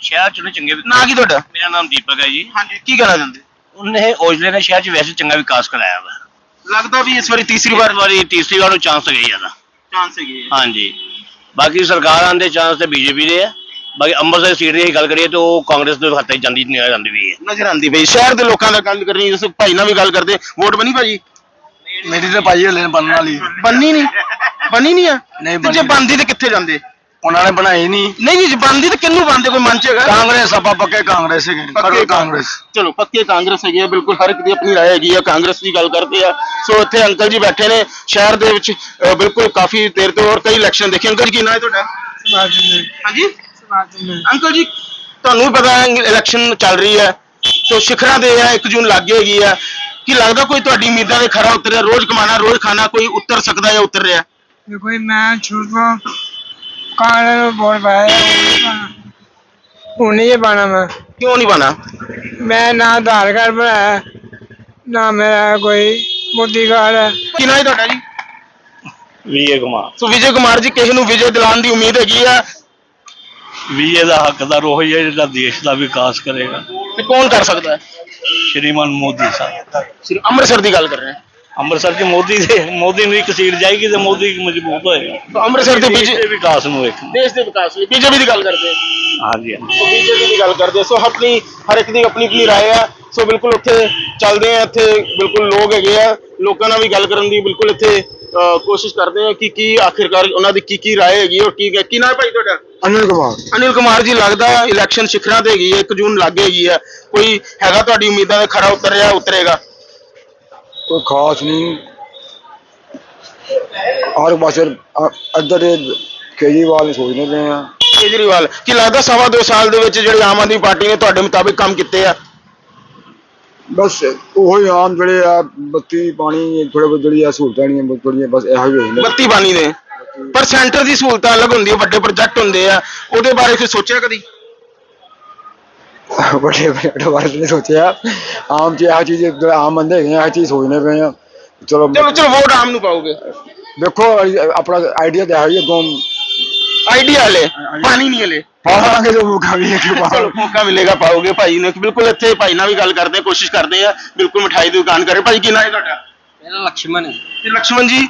ਸ਼ਹਿਰ ਚ ਉਹਨੇ ਚੰਗੇ ਨਾ ਕੀ ਤੁਹਾਡਾ? ਮੇਰਾ ਨਾਮ ਦੀਪਕ ਹੈ ਜੀ। ਹਾਂਜੀ ਕੀ ਕਹਿਣਾ ਚਾਹੁੰਦੇ? ਉਹਨੇ ਔਜਲੇ ਨੇ ਸ਼ਹਿਰ ਚ ਵੈਸੇ ਚੰਗਾ ਵਿਕਾਸ ਕਰਾਇਆ ਵਾ। ਲੱਗਦਾ ਵੀ ਇਸ ਵਾਰੀ ਤੀਸਰੀ ਵਾਰ ਵਾਰੀ ਤੀਸਰੀ ਵਾਰ ਨੂੰ ਚਾਂਸ ਹੈਗੇ ਜ਼ਿਆਦਾ ਚਾਂਸ ਹੈਗੇ ਹਾਂਜੀ। ਬਾਕੀ ਸਰਕਾਰਾਂ ਦੇ ਚਾਂਸ ਤੇ ਬੀਜੇਪੀ ਦੇ ਆ। ਬਾਕੀ ਅੰਮ੍ਰਿਤਸਰ ਸੀਟ ਦੀ ਗੱਲ ਕਰੀਏ ਤਾਂ ਉਹ ਕਾਂਗਰਸ ਦੇ ਹੱਥੇ ਜਾਂਦੀ ਨਹੀਂ ਜਾਂਦੀ ਵੀ ਹੈ ਨਜ਼ਰ ਆਂਦੀ ਪਈ ਸ਼ਹਿਰ ਦੇ ਲੋਕਾਂ ਦਾ ਗੱਲ ਕਰਨੀ ਜਿਸ ਭਾਈ ਨਾਲ ਵੀ ਗੱਲ ਕਰਦੇ ਵੋਟ ਬਣੀ ਭਾਜੀ ਮੇਰੀ ਤੇ ਭਾਈ ਹਲੇ ਬਣਨ ਵਾਲੀ ਬੰਨੀ ਨਹੀਂ ਬਣੀ ਨਹੀਂ ਆ ਨਹੀਂ ਤੇ ਜੇ ਬਣਦੀ ਤੇ ਕਿੱਥੇ ਜਾਂਦੇ ਉਹਨਾਂ ਨੇ ਬਣਾਈ ਨਹੀਂ ਨਹੀਂ ਜੀ ਜੇ ਬਣਦੀ ਤੇ ਕਿੰਨੂੰ ਬਣਦੇ ਕੋਈ ਮਨ ਚ ਹੈਗਾ ਕਾਂਗਰਸ ਆਪਾਂ ਪੱਕੇ ਕਾਂਗਰਸ ਹੈਗੇ ਕਰੋ ਕਾਂਗਰਸ ਚਲੋ ਪੱਕੇ ਕਾਂਗਰਸ ਹੈਗੀ ਆ ਬਿਲਕੁਲ ਹਰ ਇੱਕ ਦੀ ਆਪਣੀ رائے ਹੈਗੀ ਆ ਕਾਂਗਰਸ ਦੀ ਗੱਲ ਕਰਦੇ ਆ ਸੋ ਇੱਥੇ ਅੰਕਲ ਜੀ ਬੈਠੇ ਨੇ ਸ਼ਹਿਰ ਦੇ ਵਿੱਚ ਅ, ਬਿਲਕੁਲ ਕਾਫੀ ਦੇਰ ਤੋਂ ਔਰ ਕਈ ਇਲੈਕਸ਼ਨ ਦੇਖੇ ਅੰਕਲ ਜੀ ਕੀ ਨਾਂ ਹੈ ਤੁਹਾਡਾ ਹਾਂਜੀ ਅੰਕਲ ਜੀ ਤੁਹਾਨੂੰ ਵੀ ਪਤਾ ਹੈ ਇਲੈਕਸ਼ਨ ਚੱਲ ਰਹੀ ਹੈ ਸੋ ਸਿਖਰਾਂ ਦੇ ਆ 1 ਜੂਨ ਲੱਗੇ ਹੈਗੀ ਆ। ਕੀ ਲੱਗਦਾ ਕੋਈ ਤੁਹਾਡੀ ਉਮੀਦਾਂ ਦੇ ਖਰਾ ਉਤਰਿਆ? ਰੋਜ਼ ਕਮਾਣਾ ਰੋਜ਼ ਖਾਣਾ ਕੋਈ ਉਤਰ ਸਕਦਾ ਜਾਂ ਉਤਰ ਰਿਹਾ? ਕੋਈ ਮੈਂ ਛੁੱਟਵਾ ਕਾਲੇ ਨੂੰ ਵੋਟ ਪਾਇਆ ਹੁਣ ਨਹੀਂ ਪਾਣਾ ਮੈਂ। ਕਿਉਂ ਨਹੀਂ ਬਣਾ? ਮੈਂ ਨਾ ਆਧਾਰ ਕਾਰਡ ਬਣਾਇਆ ਨਾ ਮੇਰਾ ਕੋਈ ਮੋਦੀ ਕਾਰਡ ਹੈ। ਕੀ ਨਾਂ ਹੈ ਤੁਹਾਡਾ ਜੀ? ਵੀਏ ਕੁਮਾਰ। ਸੋ ਵਿਜੇ ਕੁਮਾਰ ਜੀ ਕਿਸੇ ਨੂੰ ਵਿਜੇ ਦਿਲਾਉਣ ਦੀ ਉਮੀਦ ਹੈਗੀ ਆ? ਵੀ ਇਹਦਾ ਹੱਕਦਾਰ ਉਹ ਹੀ ਹੈ ਜਿਹੜਾ ਦੇਸ਼ ਦਾ ਵਿਕਾਸ ਕਰੇਗਾ। ਤੇ ਕੌਣ ਕਰ ਸਕਦਾ ਹੈ? ਸ਼੍ਰੀਮਾਨ ਮੋਦੀ ਸਾਹਿਬ। ਸਿਰਫ ਅੰਮ੍ਰਿਤਸਰ ਦੀ ਗੱਲ ਕਰ ਰਹੇ ਹਾਂ। ਅੰਮ੍ਰਿਤਸਰ 'ਚ ਮੋਦੀ ਦੇ ਮੋਦੀ ਨੂੰ ਇੱਕ ਸੀਟ ਜਾਏਗੀ ਤੇ ਮੋਦੀ ਮਜ਼ਬੂਤ ਹੋਏਗਾ। ਤਾਂ ਅੰਮ੍ਰਿਤਸਰ ਦੇ ਦੇਸ਼ ਦੇ ਵਿਕਾਸ ਨੂੰ ਇੱਕ ਦੇਸ਼ ਦੇ ਵਿਕਾਸ ਲਈ। ਬੀਜੇਪੀ ਦੀ ਗੱਲ ਕਰਦੇ ਹਾਂ। ਹਾਂਜੀ ਸੋ ਬੀਜੇਪੀ ਦੀ ਗੱਲ ਕਰਦੇ ਹਾਂ। ਸੋ ਆਪਣੀ ਹਰ ਇੱਕ ਦੀ ਆਪਣੀ ਆਪਣੀ ਰਾਏ ਆ ਸੋ ਬਿਲਕੁਲ ਉੱਥੇ ਚੱਲਦੇ ਆ ਇੱਥੇ ਬਿਲਕੁਲ ਲੋਕ ਹੈਗੇ ਆ। ਲੋਕਾਂ ਨਾਲ ਵੀ ਗੱਲ ਕਰਨ ਦੀ ਬਿਲਕੁਲ ਇੱਥੇ ਕੋਸ਼ਿਸ਼ ਕਰਦੇ ਆ ਕਿ ਕੀ ਆਖਿਰਕਾਰ ਉਹਨਾਂ ਦੀ ਕੀ ਕੀ رائے ਹੈਗੀ ਔਰ ਕੀ ਕੀ ਨਾਮ ਹੈ ਭਾਈ ਤੁਹਾਡਾ ਅਨਿਲ ਕੁਮਾਰ ਅਨਿਲ ਕੁਮਾਰ ਜੀ ਲੱਗਦਾ ਇਲੈਕਸ਼ਨ ਸਿਖਰਾਂ ਤੇ ਹੈਗੀ ਹੈ 1 ਜੂਨ ਲੱਗ ਹੈਗੀ ਆ ਕੋਈ ਹੈਗਾ ਤੁਹਾਡੀ ਉਮੀਦਾਂ ਦੇ ਖਰਾ ਉਤਰ ਰਿਹਾ ਉਤਰੇਗਾ ਕੋਈ ਖਾਸ ਨਹੀਂ ਹਰ ਪਾਸੇ ਅੱਧਰ ਦੇ ਕੇਜਰੀਵਾਲ ਨੇ ਸੋਚਦੇ ਪਏ ਆ ਕੇਜਰੀਵਾਲ ਕੀ ਲੱਗਦਾ ਸਵਾ ਦੋ ਸਾਲ ਦੇ ਵਿੱਚ ਜਿਹੜੀ ਆਮ ਆਦਮੀ ਪਾਰਟੀ ਨੇ ਤੁਹਾਡੇ ਮੁਤਾਬਿਕ ਕੰਮ ਕੀਤੇ ਆ ਬਸ ਉਹੀ ਆਮ ਜਿਹੜੇ ਆ ਬੱਤੀ ਪਾਣੀ ਥੋੜੇ ਬਹੁਤ ਜਿਹੜੀ ਆ ਸਹੂਲਤਾਂ ਨਹੀਂ ਥੋੜੀਆਂ ਬਸ ਇਹੋ ਹੀ ਹੋਈ ਨੇ। ਬੱਤੀ ਪਾਣੀ ਦੇ ਪਰ ਸੈਂਟਰ ਦੀ ਸਹੂਲਤਾਂ ਅਲੱਗ ਹੁੰਦੀ ਹੈ ਵੱਡੇ ਪ੍ਰੋਜੈਕਟ ਹੁੰਦੇ ਆ। ਉਹਦੇ ਬਾਰੇ ਤੁਸੀਂ ਸੋਚਿਆ ਕਦੀ? ਵੱਡੇ ਵੱਡੇ ਬਾਰੇ ਨਹੀਂ ਸੋਚਿਆ। ਆਮ ਜੀ ਆਹ ਚੀਜ਼ ਆਮ ਬੰਦੇ ਹੈਗੇ ਆ ਆਹ ਚੀਜ਼ ਸੋਚਦੇ ਪਏ ਆ। ਚਲੋ ਚਲੋ ਚਲੋ ਵੋਟ ਆਮ ਨੂੰ ਪਾਓਗੇ। ਦੇਖੋ ਆਪਣਾ ਆਈਡੀਆ ਤਾਂ ਹੈ ਹੀ ਅੱਗੋਂ ਆਈਡੀਆ ਹਲੇ। ਪਾਣੀ ਨਹੀਂ ਹਲੇ। ਪਾਵਾਂਗੇ ਜੋ ਮੌਕਾ ਮਿਲੇਗਾ ਚਲੋ ਮੌਕਾ ਮਿਲੇਗਾ ਪਾਓਗੇ ਭਾਈ ਨੇ। ਬਿਲਕੁਲ ਇੱਥੇ ਭਾਈ ਨਾਲ ਵੀ ਗੱਲ ਕਰਦੇ ਆ ਕੋਸ਼ਿਸ਼ ਕਰਦੇ ਆ ਬਿਲਕੁਲ ਮਠਾਈ ਦੀ ਦੁਕਾਨ ਕਰੇ। ਭਾਈ ਕੀ ਨਾਂ ਹੈ ਤੁਹਾਡਾ? ਮੇਰਾ ਲక్ష్మణ ਹੈ। ਤੇ ਲక్ష్మణ ਜੀ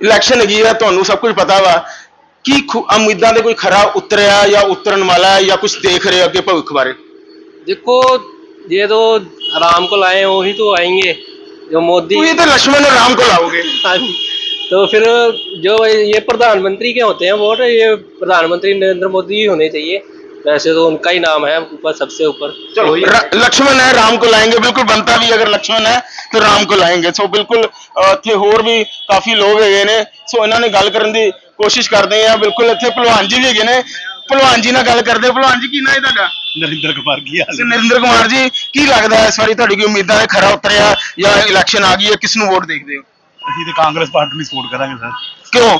ਇਲੈਕਸ਼ਨ ਹੈਗੀ ਆ ਤੁਹਾਨੂੰ ਸਭ ਕੁਝ ਪਤਾ ਵਾ। ਕੀ ਉਮੀਦਾਂ ਦੇ ਕੋਈ ਖਰਾ ਉਤਰਿਆ ਜਾਂ ਉਤਰਨ ਵਾਲਾ ਹੈ ਜਾਂ ਕੁਝ ਦੇਖ ਰਹੇ ਹੋ ਅੱਗੇ ਭਵਿੱਖ ਬਾਰੇ? ਦੇਖੋ ਜੇ ਤੋ ਆਰਾਮ ਕੋ ਲਾਏ ਉਹੀ ਤੋਂ ਆਏਗੇ। ਜੋ ਮੋਦੀ ਤੁਸੀਂ ਤੇ ਲక్ష్మణ ਨੂੰ ਹਰਾਮ ਕੋ ਲਾਓਗੇ ਹਾਂਜੀ। तो फिर जो ये प्रधानमंत्री के होते हैं वोट ये प्रधानमंत्री नरेंद्र मोदी ही होने चाहिए वैसे तो उनका ही नाम है ऊपर सबसे ऊपर चलो वही- र- लक्ष्मण है राम को लाएंगे बिल्कुल बनता भी अगर लक्ष्मण है तो ਰਾਮ ਕੋ ਲਾਏਂਗੇ ਸੋ ਬਿਲਕੁਲ ਅਹ, ਇੱਥੇ ਹੋਰ ਵੀ ਕਾਫੀ ਲੋਕ ਹੈਗੇ ਨੇ ਸੋ ਇਹਨਾਂ ਨੇ ਗੱਲ ਕਰਨ ਦੀ ਕੋਸ਼ਿਸ਼ ਕਰਦੇ ਆ ਬਿਲਕੁਲ ਇੱਥੇ ਭਲਵਾਨ ਜੀ ਵੀ ਹੈਗੇ ਨੇ ਭਲਵਾਨ ਜੀ ਨਾਲ ਗੱਲ ਕਰਦੇ ਆ। ਭਲਵਾਨ ਜੀ ਕੀ ਨਾਂ ਹੈ ਤੁਹਾਡਾ ਨਰਿੰਦਰ ਕੁਮਾਰ ਕੀ ਹਾਲ ਸੋ ਨਰਿੰਦਰ ਕੁਮਾਰ ਜੀ ਕੀ ਲੱਗਦਾ ਹੈ ਇਸ ਵਾਰੀ ਤੁਹਾਡੀ ਕੋਈ ਉਮੀਦਾਂ 'ਤੇ ਖਰਾ ਉਤਰਿਆ ਜਾਂ ਇਲੈਕਸ਼ਨ ਆ ਗਈ ਹੈ ਕਿਸ ਨੂੰ ਵੋਟ ਦੇਖਦੇ ਹੋ ਅਸੀਂ ਤੇ ਕਾਂਗਰਸ ਪਾਰਟੀ ਨੂੰ ਸਪੋਰਟ ਕਰਾਂਗੇ ਸਰ। ਕਿਉਂ?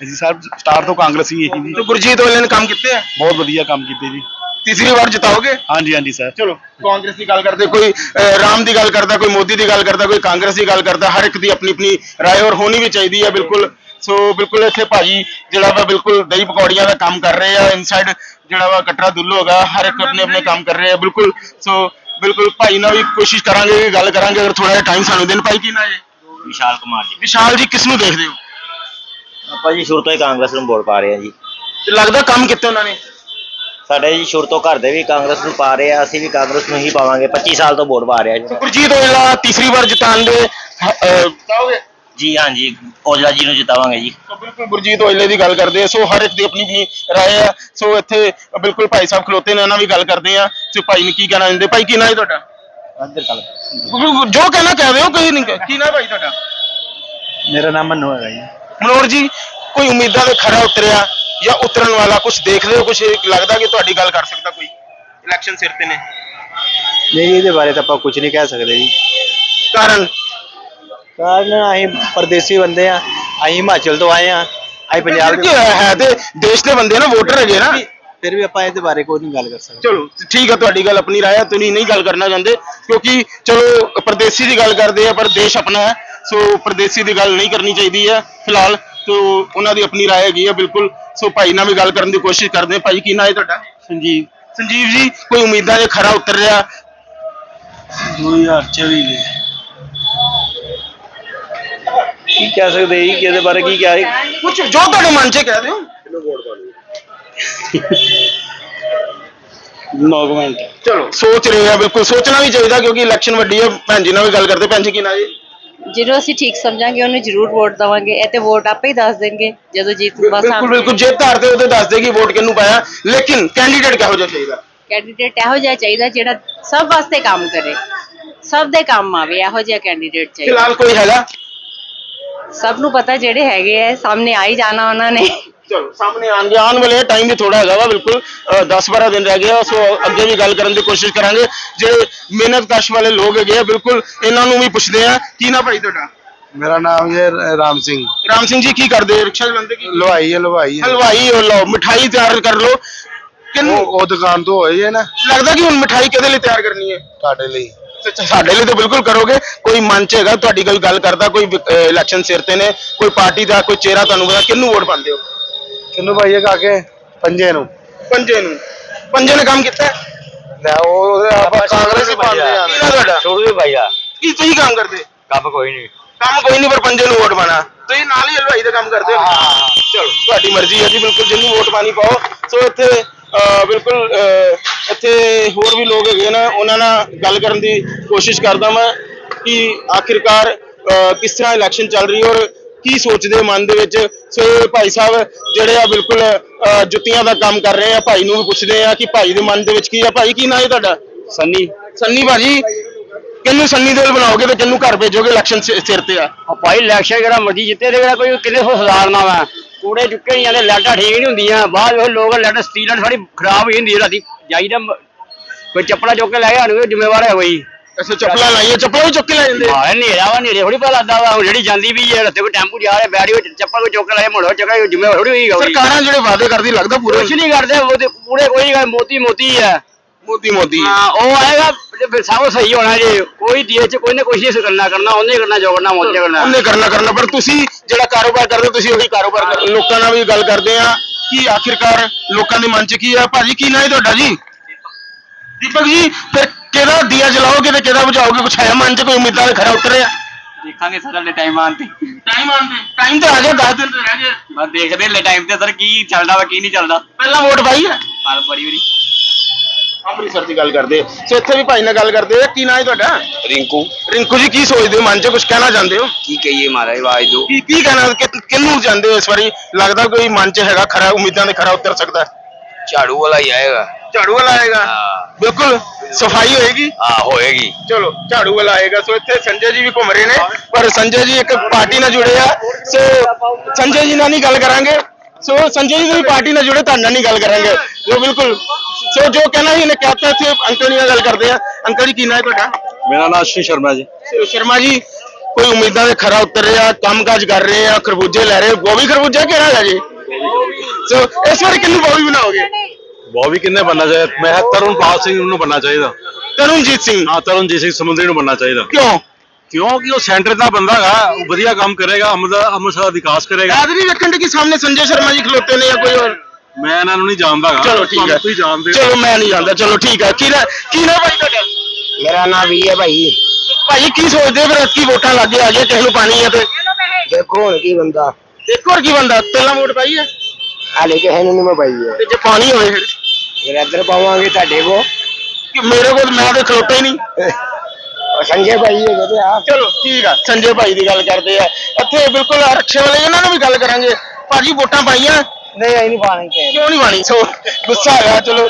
ਅਸੀਂ ਸਰ ਸਟਾਰ ਤੋਂ ਕਾਂਗਰਸ ਹੀ ਇਹੀ ਜੀ ਜੋ ਗੁਰਜੀਤ ਔਜਲੇ ਨੇ ਕੰਮ ਕੀਤੇ ਆ? ਬਹੁਤ ਵਧੀਆ ਕੰਮ ਕੀਤੇ ਜੀ। ਤੀਸਰੀ ਵਾਰ ਜਿਤਾਓਗੇ? ਹਾਂਜੀ ਹਾਂਜੀ ਸਰ। ਚਲੋ ਕਾਂਗਰਸ ਦੀ ਗੱਲ ਕਰਦੇ ਕੋਈ ਅਹ, ਰਾਮ ਦੀ ਗੱਲ ਕਰਦਾ ਕੋਈ ਮੋਦੀ ਦੀ ਗੱਲ ਕਰਦਾ ਕੋਈ ਕਾਂਗਰਸ ਦੀ ਗੱਲ ਕਰਦਾ ਹਰ ਇੱਕ ਦੀ ਆਪਣੀ ਆਪਣੀ ਰਾਏ ਔਰ ਹੋਣੀ ਵੀ ਚਾਹੀਦੀ ਹੈ ਬਿਲਕੁਲ। ਸੋ ਬਿਲਕੁਲ ਇੱਥੇ ਭਾਜੀ ਜਿਹੜਾ ਵਾ ਬਿਲਕੁਲ ਦਹੀਂ ਪਕੌੜੀਆਂ ਦਾ ਕੰਮ ਕਰ ਰਹੇ ਆ ਇਨਸਾਈਡ ਜਿਹੜਾ ਵਾ ਕਟਰਾ ਦੁੱਲੋ ਹੈਗਾ ਹਰ ਇੱਕ ਆਪਣੇ ਆਪਣੇ ਕੰਮ ਕਰ ਰਹੇ ਆ ਬਿਲਕੁਲ। ਸੋ ਬਿਲਕੁਲ ਭਾਈ ਨਾਲ ਵੀ ਕੋਸ਼ਿਸ਼ ਕਰਾਂਗੇ ਗੱਲ ਕਰਾਂਗੇ ਅਗਰ ਥੋੜਾ ਜਿਹਾ ਟਾਈਮ ਸਾਨੂੰ ਦੇਣ। ਭਾਈ ਕੀ ਨਾ ਜੀ ਵਿਸ਼ਾਲ ਕੁਮਾਰ ਜੀ। ਵਿਸ਼ਾਲ ਜੀ ਕਿਸ ਨੂੰ ਦੇਖਦੇ ਹੋ? ਆਪਾਂ ਜੀ ਸ਼ੁਰੂ ਤੋਂ ਹੀ ਕਾਂਗਰਸ ਨੂੰ ਵੋਟ ਪਾ ਰਹੇ ਹਾਂ ਜੀ। ਤੇ ਲੱਗਦਾ ਕੰਮ ਕਿੱਥੇ ਉਹਨਾਂ ਨੇ? ਸਾਡੇ ਜੀ ਸ਼ੁਰੂ ਤੋਂ ਘਰ ਦੇ ਵੀ ਕਾਂਗਰਸ ਨੂੰ ਪਾ ਰਹੇ ਆ ਅਸੀਂ ਵੀ ਕਾਂਗਰਸ ਨੂੰ ਹੀ ਪਾਵਾਂਗੇ 25 ਸਾਲ ਤੋਂ ਵੋਟ ਪਾ ਰਹੇ ਆ ਜੀ। ਗੁਰਜੀਤ ਔਜਲਾ ਤੀਸਰੀ ਵਾਰ ਜਿਤਾਉਣ ਦੇ ਚਾਹੋਗੇ ਜੀ ਹਾਂ ਜੀ ਔਜਲਾ ਜੀ ਨੂੰ ਜਿਤਾਵਾਂਗੇ ਜੀ। ਬਿਲਕੁਲ ਗੁਰਜੀਤ ਔਜਲੇ ਦੀ ਗੱਲ ਕਰਦੇ ਆ ਸੋ ਹਰ ਇੱਕ ਦੀ ਆਪਣੀ ਆਪਣੀ ਰਾਏ ਆ। ਸੋ ਇੱਥੇ ਬਿਲਕੁਲ ਭਾਈ ਸਾਹਿਬ ਖਲੋਤੇ ਨੇ ਉਹਨਾਂ ਵੀ ਗੱਲ ਕਰਦੇ ਆ। ਸੋ ਭਾਈ ਨੇ ਕੀ ਕਹਿਣਾ ਦਿੰਦੇ? ਭਾਈ ਕੀ ਨਾਂ ਹੈ ਤੁਹਾਡਾ? ਜੋ ਕਹਿਣਾ ਚਾਹਵੇ ਹੋ ਕਹੀ ਨਹੀਂ ਕੀ ਨਾ ਭਾਈ ਤੁਹਾਡਾ? ਮੇਰਾ ਨਾਮ ਮਨੂ ਹੈਗਾ ਜੀ। ਮਨੋਰ ਜੀ ਕੋਈ ਉਮੀਦਾਂ ਦੇ ਖਰਾ ਉਤਰਿਆ ਜਾਂ ਉਤਰਨ ਵਾਲਾ ਕੁਝ ਦੇਖਦੇ ਹੋ ਕੁਝ ਲੱਗਦਾ ਕਿ ਤੁਹਾਡੀ ਗੱਲ ਕਰ ਸਕਦਾ ਕੋਈ? ਇਲੈਕਸ਼ਨ ਸਿਰ ਤੇ ਨੇ। ਨਹੀਂ ਇਹਦੇ ਬਾਰੇ ਤਾਂ ਆਪਾਂ ਕੁਝ ਨਹੀਂ ਕਹਿ ਸਕਦੇ ਜੀ। ਕਾਰਨ? ਕਾਰਨ ਅਸੀਂ ਪਰਦੇਸੀ ਬੰਦੇ ਆ ਅਸੀਂ ਹਿਮਾਚਲ ਤੋਂ ਆਏ ਆ ਅਸੀਂ ਪੰਜਾਬ ਦੇ ਹੈ ਹੈ? ਤੇ ਦੇਸ਼ ਦੇ ਬੰਦੇ ਨਾ ਵੋਟਰ ਹੈਗੇ ਨਾ। ਫਿਰ ਵੀ ਆਪਾਂ ਇਹਦੇ ਬਾਰੇ ਕੋਈ ਨਹੀਂ ਗੱਲ ਕਰ ਸਕਦੇ। ਚਲੋ ਠੀਕ ਹੈ ਤੁਹਾਡੀ ਗੱਲ ਆਪਣੀ ਰਾਏ ਹੈ ਤੁਸੀਂ ਨਹੀਂ ਗੱਲ ਕਰਨਾ ਚਾਹੁੰਦੇ ਕਿਉਂਕਿ ਚਲੋ ਪਰਦੇਸੀ ਦੀ ਗੱਲ ਕਰਦੇ ਆ ਪਰ ਦੇਸ਼ ਆਪਣਾ ਹੈ ਸੋ ਪਰਦੇਸੀ ਦੀ ਗੱਲ ਨਹੀਂ ਕਰਨੀ ਚਾਹੀਦੀ ਹੈ ਫਿਲਹਾਲ ਤੋ ਉਹਨਾਂ ਦੀ ਆਪਣੀ ਰਾਏ ਹੈਗੀ ਹੈ ਬਿਲਕੁਲ। ਸੋ ਭਾਈ ਨਾਲ ਵੀ ਗੱਲ ਕਰਨ ਦੀ ਕੋਸ਼ਿਸ਼ ਕਰਦੇ ਹਾਂ ਭਾਈ ਕੀ ਨਾਂ ਹੈ ਤੁਹਾਡਾ? ਸੰਜੀਵ। ਸੰਜੀਵ ਜੀ ਕੋਈ ਉਮੀਦਾਂ ਦੇ ਖਰਾ ਉਤਰ ਰਿਹਾ? 2024 ਦੇ ਕੀ ਕਹਿ ਸਕਦੇ ਜੀ ਕਿ ਇਹਦੇ ਬਾਰੇ ਕੀ ਕਹਿ ਕੁਝ ਜੋ ਤੁਹਾਡੇ ਮਨ 'ਚ ਹੈ ਕਹਿ ਦਿਓ ਨੋ ਕਮੈਂਟ ਚਲੋ ਸੋਚ ਰਹੇ ਆ ਬਿਲਕੁਲ ਸੋਚਣਾ ਵੀ ਚਾਹੀਦਾ ਕਿਉਂਕਿ ਇਲੈਕਸ਼ਨ ਵੱਡੀ ਹੈ ਭੈਣ ਜੀ ਨਾਲ ਵੀ ਗੱਲ ਕਰਦੇ ਭੈਣ ਜੀ ਕੀ ਨਾਂ ਜੀ? ਜਿਹਨੂੰ ਅਸੀਂ ਠੀਕ ਸਮਝਾਂਗੇ ਉਹਨੂੰ ਜ਼ਰੂਰ ਵੋਟ ਦਵਾਂਗੇ ਇਹ ਤੇ ਵੋਟ ਆਪੇ ਹੀ ਦੱਸ ਦੇਣਗੇ ਜਦੋਂ ਜੀਤ ਬਸ ਬਿਲਕੁਲ ਬਿਲਕੁਲ ਜੇ ਧਾਰ ਤੇ ਉਹਦੇ ਦੱਸ ਦੇਗੀ ਵੋਟ ਕਿਹਨੂੰ ਪਾਇਆ ਲੇਕਿਨ ਕੈਂਡੀਡੇਟ ਕਿਹੋ ਜਿਹਾ ਚਾਹੀਦਾ? ਕੈਂਡੀਡੇਟ ਇਹੋ ਜਿਹਾ ਚਾਹੀਦਾ ਜਿਹੜਾ ਸਭ ਵਾਸਤੇ ਕੰਮ ਕਰੇ ਸਭ ਦੇ ਕੰਮ ਆਵੇ ਇਹੋ ਜਿਹਾ ਕੈਂਡੀਡੇਟ ਚਾਹੀਦਾ। ਫਿਲਹਾਲ ਕੋਈ ਹੈਗਾ? ਸਭ ਨੂੰ ਪਤਾ ਜਿਹੜੇ ਹੈਗੇ ਆ ਸਾਹਮਣੇ ਆ ਹੀ ਜਾਣਾ ਉਹਨਾਂ ਨੇ। ਚਲੋ ਸਾਹਮਣੇ ਆਉਣਗੇ ਆਉਣ ਵਾਲੇ ਟਾਈਮ ਵੀ ਥੋੜਾ ਹੈਗਾ ਵਾ ਬਿਲਕੁਲ 10-12 ਦਿਨ ਰਹਿ ਗਏ ਆ ਸੋ ਅੱਗੇ ਵੀ ਗੱਲ ਕਰਨ ਦੀ ਕੋਸ਼ਿਸ਼ ਕਰਾਂਗੇ। ਜਿਹੜੇ ਮਿਹਨਤ ਕਸ਼ ਵਾਲੇ ਲੋਕ ਹੈਗੇ ਆ ਬਿਲਕੁਲ ਇਹਨਾਂ ਨੂੰ ਵੀ ਪੁੱਛਦੇ ਆ। ਕੀ ਨਾ ਭਾਈ ਤੁਹਾਡਾ? ਮੇਰਾ ਨਾਮ ਜੀ ਰਾਮ ਸਿੰਘ। ਰਾਮ ਸਿੰਘ ਜੀ ਕੀ ਕਰਦੇ? ਰਿਕਸ਼ਾ ਚਲਾਉਂਦੇ ਕੀ? ਲਵਾਈ ਹੈ ਲਵਾਈ ਹਲਵਾਈ ਹੋ ਲਓ ਮਠਾਈ ਤਿਆਰ ਕਰ ਲਓ। ਕਿੰਨੂੰ ਉਹ ਦੁਕਾਨ ਤੋਂ ਹੋਈ ਹੈ ਨਾ। ਲੱਗਦਾ ਕਿ ਹੁਣ ਮਠਾਈ ਕਿਹਦੇ ਲਈ ਤਿਆਰ ਕਰਨੀ ਹੈ? ਤੁਹਾਡੇ ਲਈ। ਤੇ ਸਾਡੇ ਲਈ ਤਾਂ ਬਿਲਕੁਲ ਕਰੋਗੇ। ਕੋਈ ਮਨ ਚ ਹੈਗਾ ਤੁਹਾਡੀ ਗੱਲ ਗੱਲ ਕਰਦਾ ਕੋਈ ਇਲੈਕਸ਼ਨ ਸਿਰ ਤੇ ਨੇ ਕੋਈ ਪਾਰਟੀ ਦਾ ਕੋਈ ਚਿਹਰਾ ਤੁਹਾਨੂੰ ਪਤਾ ਕਿਹਨੂੰ ਵੋਟ ਪਾਉਂਦੇ ਹੋ? ਕਿੰਨੂੰ ਭਾਈ ਇਹ ਕਾਕੇ ਪੰਜੇ ਨੂੰ। ਪੰਜੇ ਨੂੰ। ਪੰਜੇ ਨੇ ਕੰਮ ਕੀਤਾ? ਹੈ? ਲੈ ਉਹ ਆਪਾਂ ਕਾਂਗਰਸ ਹੀ ਪਾਉਂਦੇ ਆ। ਕੀ ਨਾਂ ਤੁਹਾਡਾ? ਛੋੜੂ ਵੀ ਭਾਈ ਆ। ਕੀ ਤੁਸੀਂ ਕੰਮ ਕਰਦੇ? ਕੰਮ ਕੋਈ ਨਹੀਂ। ਕੰਮ ਕੋਈ ਨਹੀਂ ਪਰ ਪੰਜੇ ਨੂੰ ਵੋਟ ਪਾਣਾ ਤੁਸੀਂ ਨਾਲ ਹੀ ਹਲਵਾਈ ਦਾ ਕੰਮ ਕਰਦੇ ਹੋ। ਚਲੋ ਤੁਹਾਡੀ ਮਰਜ਼ੀ ਹੈ ਜੀ ਬਿਲਕੁਲ ਜਿੰਨੂੰ ਵੋਟ ਪਾਣੀ ਪਾਓ। ਸੋ ਇੱਥੇ ਅਹ, ਬਿਲਕੁਲ ਅਹ, ਇੱਥੇ ਹੋਰ ਵੀ ਲੋਕ ਹੈਗੇ ਨੇ ਉਹਨਾਂ ਨਾਲ ਗੱਲ ਕਰਨ ਦੀ ਕੋਸ਼ਿਸ਼ ਕਰਦਾ ਮੈਂ ਕਿ ਆਖਿਰਕਾਰ ਅਹ, ਕਿਸ ਤਰ੍ਹਾਂ ਇਲੈਕਸ਼ਨ ਚੱਲ ਰਹੀ ਹੈ ਔਰ ਕੀ ਸੋਚਦੇ ਮਨ ਦੇ ਵਿੱਚ? ਸੋ ਭਾਈ ਸਾਹਿਬ ਜਿਹੜੇ ਆ ਬਿਲਕੁਲ ਜੁੱਤੀਆਂ ਦਾ ਕੰਮ ਕਰ ਰਹੇ ਆ ਭਾਈ ਨੂੰ ਵੀ ਪੁੱਛਦੇ ਆ ਕਿ ਭਾਈ ਦੇ ਮਨ ਦੇ ਵਿੱਚ ਕੀ ਆ। ਭਾਈ ਕੀ ਨਾਂ ਹੈ ਤੁਹਾਡਾ? ਸੰਨੀ। ਸੰਨੀ ਭਾਜੀ ਕਿਹਨੂੰ ਸੰਨੀ ਦਿਲ ਬਣਾਓਗੇ ਤੇ ਕਿਹਨੂੰ ਘਰ ਭੇਜੋਗੇ ਇਲੈਕਸ਼ਨ ਸਿਰ ਤੇ ਆ? ਭਾਈ ਇਲੈਕਸ਼ਨ ਜਿਹੜਾ ਮਰਜ਼ੀ ਜਿੱਤੇ ਤੇ ਕਿਹੜਾ ਕੋਈ ਕਿੰਨੇ ਸੌ ਸੁਧਾਰਨਾ ਵਾ। ਕੂੜੇ ਚੁੱਕੇ ਨਹੀਂ ਜਾਂਦੇ ਲਾਈਟਾਂ ਠੀਕ ਨਹੀਂ ਹੁੰਦੀਆਂ। ਬਾਅਦ ਵਿੱਚ ਲੋਕ ਲਾਈਟ ਸਟੀਲ ਸਾਡੀ ਖਰਾਬ ਹੋ ਜਾਂਦੀ ਹੈ ਰਾਤੀ। ਜਾਈਦਾ ਕੋਈ ਚੱਪੜਾ ਚੁੱਕ ਕੇ ਲੈ ਗਿਆ ਸਾਨੂੰ ਜ਼ਿੰਮੇਵਾਰ ਹੈ ਕੋਈ। ਅੱਛਾ ਚੱਪਲਾਂ ਲਾਈਏ ਚੱਪਲਾਂ ਵੀ ਚੁੱਕ ਕੇ ਲੈ ਜਾਂਦੇ ਆ। ਹਾਂ ਹਨੇਰਾ ਵਾ ਹਨੇਰੇ ਥੋੜੀ ਪਤਾ ਲੱਗਦਾ ਵਾ ਹੁਣ ਜਿਹੜੀ ਜਾਂਦੀ ਵੀ ਹੈ ਰੱਤੇ ਕੋਈ ਟੈਂਪੂ ਜਾ ਰਿਹਾ ਬੈਠੀ ਉਹ ਚੱਪਲ ਕੋਈ ਚੁੱਕ ਕੇ ਲੈ ਮੁੜੋ ਚੱਕਾ ਜ਼ਿੰਮੇਵਾਰ ਥੋੜੀ ਹੋਈ ਗਈ ਸਰਕਾਰਾਂ ਜਿਹੜੇ ਵਾਅਦੇ ਕਰਦੀ ਲੱਗਦਾ ਪੂਰੇ ਕੁਛ ਨਹੀਂ ਕਰਦੇ ਉਹ ਤੇ ਪੂਰੇ ਕੋਈ ਕਰਦੇ, ਮੋਤੀ ਮੋਤੀ ਹੈ। ਮੋਦੀ ਮੋਦੀ। ਹਾਂ ਉਹ ਆਏਗਾ ਤੇ ਫਿਰ ਸਭ ਸਹੀ ਹੋਣਾ ਜੀ ਕੋਈ ਦੇਸ਼ ਚ ਕੋਈ ਨਾ ਕੁਛ ਨਹੀਂ ਕਰਨਾ ਕਰਨਾ ਉਹਨੇ ਕਰਨਾ ਜੋ ਕਰਨਾ ਮੋਦੀ ਨੇ ਕਰਨਾ। ਉਹਨੇ ਕਰਨਾ ਕਰਨਾ ਪਰ ਤੁਸੀਂ ਜਿਹੜਾ ਕਾਰੋਬਾਰ ਕਰਦੇ ਹੋ, ਤੁਸੀਂ ਉਹੀ ਕਾਰੋਬਾਰ ਕਰ ਲੋਕਾਂ ਨਾਲ ਵੀ ਗੱਲ ਕਰਦੇ ਆ ਕਿ ਆਖਿਰਕਾਰ ਲੋਕਾਂ ਦੇ ਮਨ 'ਚ ਕੀ ਆ? ਭਾਜੀ ਕੀ ਨਾਂ ਹੈ ਤੁਹਾਡਾ ਜੀ? ਦੀਪਕ ਜੀ ਫਿਰ ਕਿਹਦਾ ਦੀਆ ਜਲਾਓਗੇ ਤੇ ਕਿਹਦਾ ਬੁਝਾਓਗੇ? ਕੁਛ ਹੈ ਮਨ 'ਚ ਕੋਈ ਉਮੀਦਾਂ ਦੇ ਖਰਾ ਉਤਰਿਆ? ਦੇਖਾਂਗੇ ਸਰ ਹਲੇ ਟਾਈਮ ਆਣ ਤੇ ਟਾਈਮ ਆਉਂਦੇ ਟਾਈਮ ਤੇ ਆ ਗਿਆ 10 ਦਿਨ ਤੇ ਰਹਿ ਗਏ ਬਸ ਦੇਖਦੇ ਹਲੇ ਟਾਈਮ ਤੇ ਸਰ ਕੀ ਚੱਲਦਾ ਵਾ ਕੀ ਨਹੀਂ ਚੱਲਦਾ। ਪਹਿਲਾਂ ਵੋਟ ਪਾਈ ਹੈ? ਪਰ ਬੜੀ ਬੜੀ ਅੰਮ੍ਰਿਤਸਰ ਦੀ ਗੱਲ ਕਰਦੇ। ਸੋ ਇੱਥੇ ਵੀ ਭਾਈ ਨਾਲ ਗੱਲ ਕਰਦੇ ਆ। ਕੀ ਨਾਂ ਹੈ ਤੁਹਾਡਾ? ਰਿੰਕੂ। ਰਿੰਕੂ ਜੀ ਕੀ ਸੋਚਦੇ ਹੋ? ਮਨ 'ਚ ਕੁਝ ਕਹਿਣਾ ਚਾਹੁੰਦੇ ਹੋ? ਕੀ ਕਹੀਏ ਮਹਾਰਾਜ ਆਵਾਜ਼ ਦੋ ਕੀ ਕੀ ਕਹਿਣਾ? ਕਿ ਕਿੰਨੂੰ ਜਾਂਦੇ ਹੋ ਇਸ ਵਾਰੀ? ਲੱਗਦਾ ਕੋਈ ਮਨ 'ਚ ਹੈਗਾ ਖਰਾ ਉਮੀਦਾਂ ਦੇ ਖਰਾ ਉਤਰ ਸਕਦਾ। ਹੈ? ਝਾੜੂ ਵਾਲਾ ਹੀ ਆਏਗਾ। ਝਾੜੂ ਵਾਲਾ ਆਏਗਾ? ਹਾਂ। ਬਿਲਕੁਲ। ਸਫ਼ਾਈ ਹੋਏਗੀ? ਆ ਹੋਏਗੀ। ਚਲੋ ਝਾੜੂ ਵਾਲਾ ਆਏਗਾ। ਸੋ ਇੱਥੇ ਸੰਜੇ ਜੀ ਵੀ ਘੁੰਮ ਰਹੇ ਨੇ। ਪਰ ਸੰਜੇ ਜੀ ਇੱਕ ਪਾਰਟੀ ਨਾਲ ਜੁੜੇ ਆ। ਸੋ ਸੰਜੇ ਜੀ ਨਾਲ ਨਹੀਂ ਗੱਲ ਕਰਾਂਗੇ। ਸੋ ਸੰਜੇ ਜੀ ਦੀ ਪਾਰਟੀ ਨਾਲ ਜੁੜੇ ਤੁਹਾਡੇ ਨਾਲ ਨਹੀਂ ਗੱਲ ਕਰਾਂਗੇ। ਜੋ ਬਿਲਕੁਲ ਸੋ ਜੋ ਕਹਿਣਾ ਸੀ ਇਹਨੇ ਕਹਿਤਾ ਇੱਥੇ ਅੰਕਲ ਜੀ ਨਾਲ ਗੱਲ ਕਰਦੇ ਆ। ਅੰਕਲ ਜੀ ਕੀ ਨਾਂ ਹੈ ਤੁਹਾਡਾ? ਮੇਰਾ ਨਾਮ ਅਸ਼ਵਨੀ ਸ਼ਰਮਾ ਜੀ। ਸੋ ਸ਼ਰਮਾ ਜੀ ਕੋਈ ਉਮੀਦਾਂ ਦੇ ਖਰਾ ਉਤਰ ਰਿਹਾ ਕੰਮਕਾਜ ਕਰ ਰਹੇ ਆ ਖਰਬੂਜੇ ਲੈ ਰਹੇ ਗੋਭੀ ਖਰਬੂਜਾ ਕਿਹੜਾ ਹੈਗਾ ਜੀ ਸੋ ਇਸ ਵਾਰ ਕਿੰਨੂੰ ਗੋਭੀ ਬਣਾਓਗੇ? ਬੋਬੀ ਕਿੰਨੇ ਬੰਨਾ ਚਾਹੀਦਾ। ਮੈਂ ਤਰੁਣਪਾਲ ਸਿੰਘ ਨੂੰ ਬੰਨਾ ਚਾਹੀਦਾ। ਤਰੁਣਜੀਤ ਸਿੰਘ? ਹਾਂ ਤਰੁਣਜੀਤ ਸਿੰਘ ਸਮੁੰਦਰੀ ਨੂੰ ਬੰਨਾ ਚਾਹੀਦਾ। ਕਿਉਂ? ਕਿਉਂਕਿ ਉਹ ਸੈਂਟਰ ਦਾ ਬੰਦਾ ਹੈਗਾ ਉਹ ਵਧੀਆ ਕੰਮ ਕਰੇਗਾ ਅੰਮ੍ਰਿਤਸਰ ਦਾ ਵਿਕਾਸ ਕਰੇਗਾ। ਯਾਦ ਨਹੀਂ ਰੱਖਣ ਦੇ ਕਿ ਸਾਹਮਣੇ ਸੰਜੇ ਸ਼ਰਮਾ ਜੀ ਖਲੋਤੇ ਨੇ ਜਾਂ ਕੋਈ ਹੋਰ? ਮੈਂ ਇਹਨਾਂ ਨੂੰ ਨਹੀਂ ਜਾਣਦਾ ਚਲੋ ਠੀਕ ਹੈ। ਤੁਸੀਂ ਜਾਣਦੇ ਹੋ। ਚਲੋ ਮੈਂ ਨਹੀਂ ਜਾਣਦਾ। ਚਲੋ ਠੀਕ ਹੈ। ਕੀ ਨਾ ਕੀ ਨਾ ਭਾਈ ਤੁਹਾਡਾ? ਮੇਰਾ ਨਾਮ ਵੀ ਹੈ ਭਾਈ। ਭਾਈ ਕੀ ਸੋਚਦੇ ਫਿਰ? ਕੀ ਵੋਟਾਂ ਲੱਗੇ ਆ ਗਏ ਕਿਸੇ ਨੂੰ ਪਾਣੀ ਹੈ ਤੇ? ਦੇਖੋ ਹੁਣ ਕੀ ਬੰਦਾ। ਦੇਖੋ ਹੋਰ ਕੀ ਬੰਦਾ। ਪਹਿਲਾਂ ਵੋਟ ਪਾਈ ਹੈ? ਹਾਲੇ ਕਿਸੇ ਨੂੰ ਨਹੀਂ ਮੈਂ ਪਾਈ ਹੈ। ਤੇ ਜੇ ਪਾਣੀ ਹੋਵੇ ਫਿਰ? ਫਿਰ ਇੱਧਰ ਪਾਵਾਂਗੇ ਤੁਹਾਡੇ ਕੋ ਕਿ ਮੇਰੇ ਕੋਲ ਮੈਂ ਤੇ ਖਲੋਤਾ ਹੀ ਨਹੀਂ। ਸੰਜੇ ਭਾਈ ਹੈਗੇ ਤੇ ਆ। ਚਲੋ ਠੀਕ ਆ। ਸੰਜੇ ਭਾਈ ਦੀ ਗੱਲ ਕਰਦੇ ਆ। ਇੱਥੇ ਬਿਲਕੁਲ ਰਕਸ਼ੇ ਵਾਲੇ ਇਹਨਾਂ ਨੂੰ ਵੀ ਗੱਲ ਕਰਾਂਗੇ। ਭਾਜੀ ਵੋਟਾਂ ਪਾਈਆਂ? ਨਹੀਂ ਆਈ ਨਹੀਂ ਪਾਣੀ ਕੇ ਕਿਉਂ ਨਹੀਂ ਪਾਣੀ ਸੋ ਗੁੱਸਾ ਹੈਗਾ ਚਲੋ।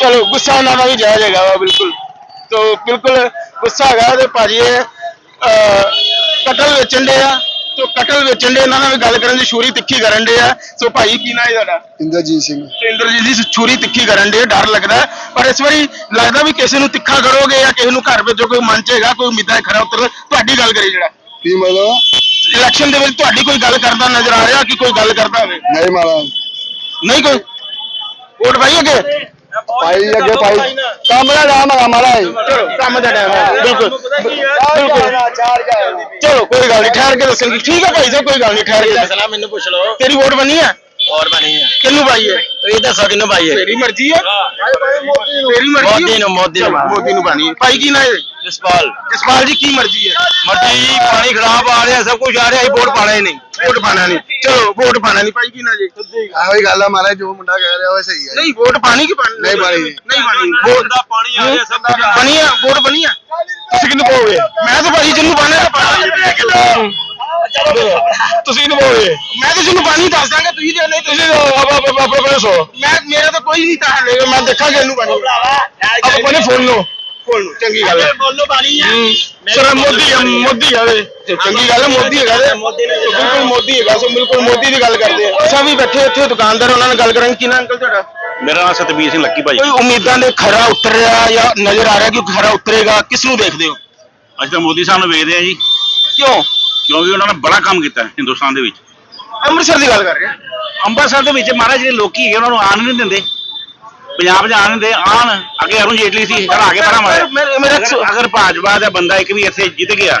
ਚਲੋ ਗੁੱਸਾ ਉਹਨਾਂ ਦਾ ਵੀ ਜਾਇਜ਼ ਹੈਗਾ ਵਾ ਬਿਲਕੁਲ। ਤੋ ਬਿਲਕੁਲ ਗੁੱਸਾ ਹੈਗਾ ਤੇ ਭਾਜੀ ਇਹ ਅਹ, ਕਟਲ ਵੇਚਣ ਦੇ ਆ। ਤੋ ਕਟਲ ਵੇਚਣ ਦੇ ਇਹਨਾਂ ਨਾਲ ਵੀ ਗੱਲ ਕਰਨ ਦੀ ਛੁਰੀ ਤਿੱਖੀ ਕਰਨ ਦੇ ਆ। ਸੋ ਭਾਈ ਕੀ ਨਾਂ ਹੈ ਤੁਹਾਡਾ? ਇੰਦਰਜੀਤ ਸਿੰਘ। ਇੰਦਰਜੀਤ ਜੀ ਛੁਰੀ ਤਿੱਖੀ ਕਰਨ ਦੇ ਡਰ ਲੱਗਦਾ ਹੈ। ਪਰ ਇਸ ਵਾਰੀ ਲੱਗਦਾ ਵੀ ਕਿਸੇ ਨੂੰ ਤਿੱਖਾ ਕਰੋਗੇ ਜਾਂ ਕਿਸੇ ਨੂੰ ਘਰ ਵਿੱਚ ਕੋਈ ਮਨ ਚ ਹੈਗਾ ਕੋਈ ਉਮੀਦਾਂ ਖਰਾ ਉਤਰ ਤੁਹਾਡੀ ਗੱਲ ਕਰੀ ਜਿਹੜਾ। ਕੀ ਮਤਲਬ? ਇਲੈਕਸ਼ਨ ਦੇ ਵਿੱਚ ਤੁਹਾਡੀ ਕੋਈ ਗੱਲ ਕਰਦਾ ਨਜ਼ਰ ਆ ਰਿਹਾ ਕਿ ਕੋਈ ਗੱਲ ਕਰਦਾ ਹੋਵੇ? ਨਹੀਂ ਮਹਾਰਾਜ ਨਹੀਂ ਕੋਈ? ਵੋਟ ਪਾਈ ਅੱਗੇ? ਪਾਈ ਅੱਗੇ ਪਾਈ ਕੰਮ ਦਾ ਨਾਮ ਹੈਗਾ ਮਹਾਰਾਜ। ਚਲੋ। ਕੰਮ ਦਾ ਟਾਈਮ ਹੈ ਬਿਲਕੁਲ। ਬਿਲਕੁਲ। ਚਲੋ ਕੋਈ ਗੱਲ ਨਹੀਂ ਠਹਿਰ ਕੇ ਦੱਸਣਗੇ ਠੀਕ ਹੈ ਭਾਈ ਸਾਹਿਬ ਕੋਈ ਗੱਲ ਨਹੀਂ ਠਹਿਰ ਕੇ ਦੱਸਣਾ ਮੈਨੂੰ ਪੁੱਛ ਲਓ। ਤੇਰੀ ਵੋਟ ਬਣੀ ਹੈ ਹੋਰ ਬਣੀ ਹੈ ਕਿਹਨੂੰ ਪਾਈ ਹੈ ਤੁਸੀਂ ਦੱਸੋ ਕਿੰਨੂੰ ਪਾਈ ਹੈ ਤੇਰੀ ਮਰਜ਼ੀ ਹੈ। ਤੇਰੀ ਮਰਜ਼ੀ ਮੋਦੀ ਨੂੰ ਮੋਦੀ ਨੂੰ। ਚਲੋ, ਮੋਦੀ ਨੂੰ ਪਾਣੀ। ਹੈ ਭਾਈ ਕੀ ਨਾ ਹੈ? ਜਸਪਾਲ। ਜਸਪਾਲ ਜੀ ਕੀ ਮਰਜ਼ੀ ਹੈ? ਮਰਜ਼ੀ ਪਾਣੀ ਖਰਾਬ ਆ ਰਿਹਾ ਸਭ ਕੁਝ ਆ ਰਿਹਾ ਅਸੀਂ ਵੋਟ ਪਾਣਾ ਨਹੀਂ। ਵੋਟ ਪਾਣਾ ਨਹੀਂ। ਚਲੋ ਵੋਟ ਪਾਣਾ ਨਹੀਂ। ਭਾਈ ਕੀ ਨਾ ਜੀ? ਆਹੋ ਹੀ ਗੱਲ ਆ ਮਹਾਰਾਜ ਜੋ ਮੁੰਡਾ ਕਹਿ ਰਿਹਾ ਉਹ ਸਹੀ ਹੈ ਨਹੀਂ ਵੋਟ ਪਾਣੀ ਕਿ ਪਾਣੀ? ਨਹੀਂ ਪਾਣੀ। ਨਹੀਂ ਪਾਣੀ। ਵੋਟ ਦਾ ਪਾਣੀ ਆ ਰਿਹਾ ਸਭ ਕੁਝ ਬਣੀ ਆ ਵੋਟ ਬਣੀ ਆ। ਤੁਸੀਂ ਕਿਹਨੂੰ ਪਾਓਗੇ? ਮੈਂ ਤਾਂ ਭਾਈ ਜਿਹਨੂੰ ਪਾਣਾ ਹੈ। ਪਾਣਾ ਤੁਸੀਂ ਕਿਹਨੂੰ ਪਾਓਗੇ ਮੈਂ ਤਾਂ ਜਿਹਨੂੰ ਪਾਣੀ ਦੱਸ ਦਾਂਗਾ ਤੁਸੀਂ ਜੇ ਨਹੀਂ ਤੁਸੀਂ ਆਪਾਂ ਆਪਾਂ ਦੱਸੋ ਮੈਂ ਮੇਰਾ ਤਾਂ ਕੋਈ ਨਹੀਂ ਤਾਂ ਹਲੇ ਮੈਂ ਦੇਖਾਂਗਾ ਇਹਨੂੰ ਪਾਣੀ ਆਪਾਂ ਕੋਨੇ ਫੋਨ ਨੂੰ ਫੋਨ ਨੂੰ। ਚੰਗੀ ਗੱਲ ਹੈ। ਬੋਲੋ ਪਾਣੀ ਆ। ਸਰ ਮੋਦੀ ਆ। ਮੋਦੀ ਆ ਵੇ। ਤੇ ਚੰਗੀ ਗੱਲ ਹੈ ਮੋਦੀ ਹੈਗਾ ਤੇ ਬਿਲਕੁਲ ਮੋਦੀ ਹੈਗਾ ਸੋ ਬਿਲਕੁਲ ਮੋਦੀ ਦੀ ਗੱਲ ਕਰਦੇ ਆ। ਸਭ ਵੀ ਬੈਠੇ ਇੱਥੇ ਦੁਕਾਨਦਾਰ ਉਹਨਾਂ ਨਾਲ ਗੱਲ ਕਰਾਂਗੇ ਕੀ ਨਾਮ ਅੰਕਲ ਤੁਹਾਡਾ? ਮੇਰਾ ਨਾਮ ਸਤਬੀਰ ਸਿੰਘ ਲੱਕੀ ਭਾਈ। ਕੋਈ ਉਮੀਦਾਂ ਦੇ ਖਰਾ ਉਤਰ ਰਿਹਾ ਜਾਂ ਨਜ਼ਰ ਆ ਰਿਹਾ ਕਿ ਖਰਾ ਉਤਰੇਗਾ? ਕਿਸ ਨੂੰ ਦੇਖਦੇ ਹੋ? ਅਸੀਂ ਤਾਂ ਮੋਦੀ ਸਾਹਿਬ ਨੂੰ ਵੇਖਦੇ ਆ ਜੀ। ਕਿਉਂ? ਕਿਉਂਕਿ ਉਹਨਾਂ ਨੇ ਬੜਾ ਕੰਮ ਕੀਤਾ ਹੈ ਹਿੰਦੁਸਤਾਨ ਦੇ ਵਿੱਚ। ਅੰਮ੍ਰਿਤਸਰ ਦੀ ਗੱਲ ਕਰ ਰਿਹਾ। ਅੰਮ੍ਰਿਤਸਰ ਦੇ ਵਿੱਚ ਮਹਾਰਾਜ ਜਿਹੜੇ ਲੋਕੀ ਹੈਗੇ ਉਹਨਾਂ ਨੂੰ ਆਣ ਨਹੀਂ ਦਿੰਦੇ। ਪੰਜਾਬ ਨਹੀਂ ਦਿੰਦੇ ਆਣ ਅੱਗੇ ਅਰੁਣ ਜੇਟਲੀ ਸੀ ਹਰ ਆ ਕੇ ਪਰਾਂ ਮਾਰਿਆ। ਮੇਰੇ- ਮੇਰੇ- ਅਗਰ- ਭਾਜਪਾ ਦਾ ਬੰਦਾ ਇੱਕ ਵੀ ਇੱਥੇ ਜਿੱਤ ਗਿਆ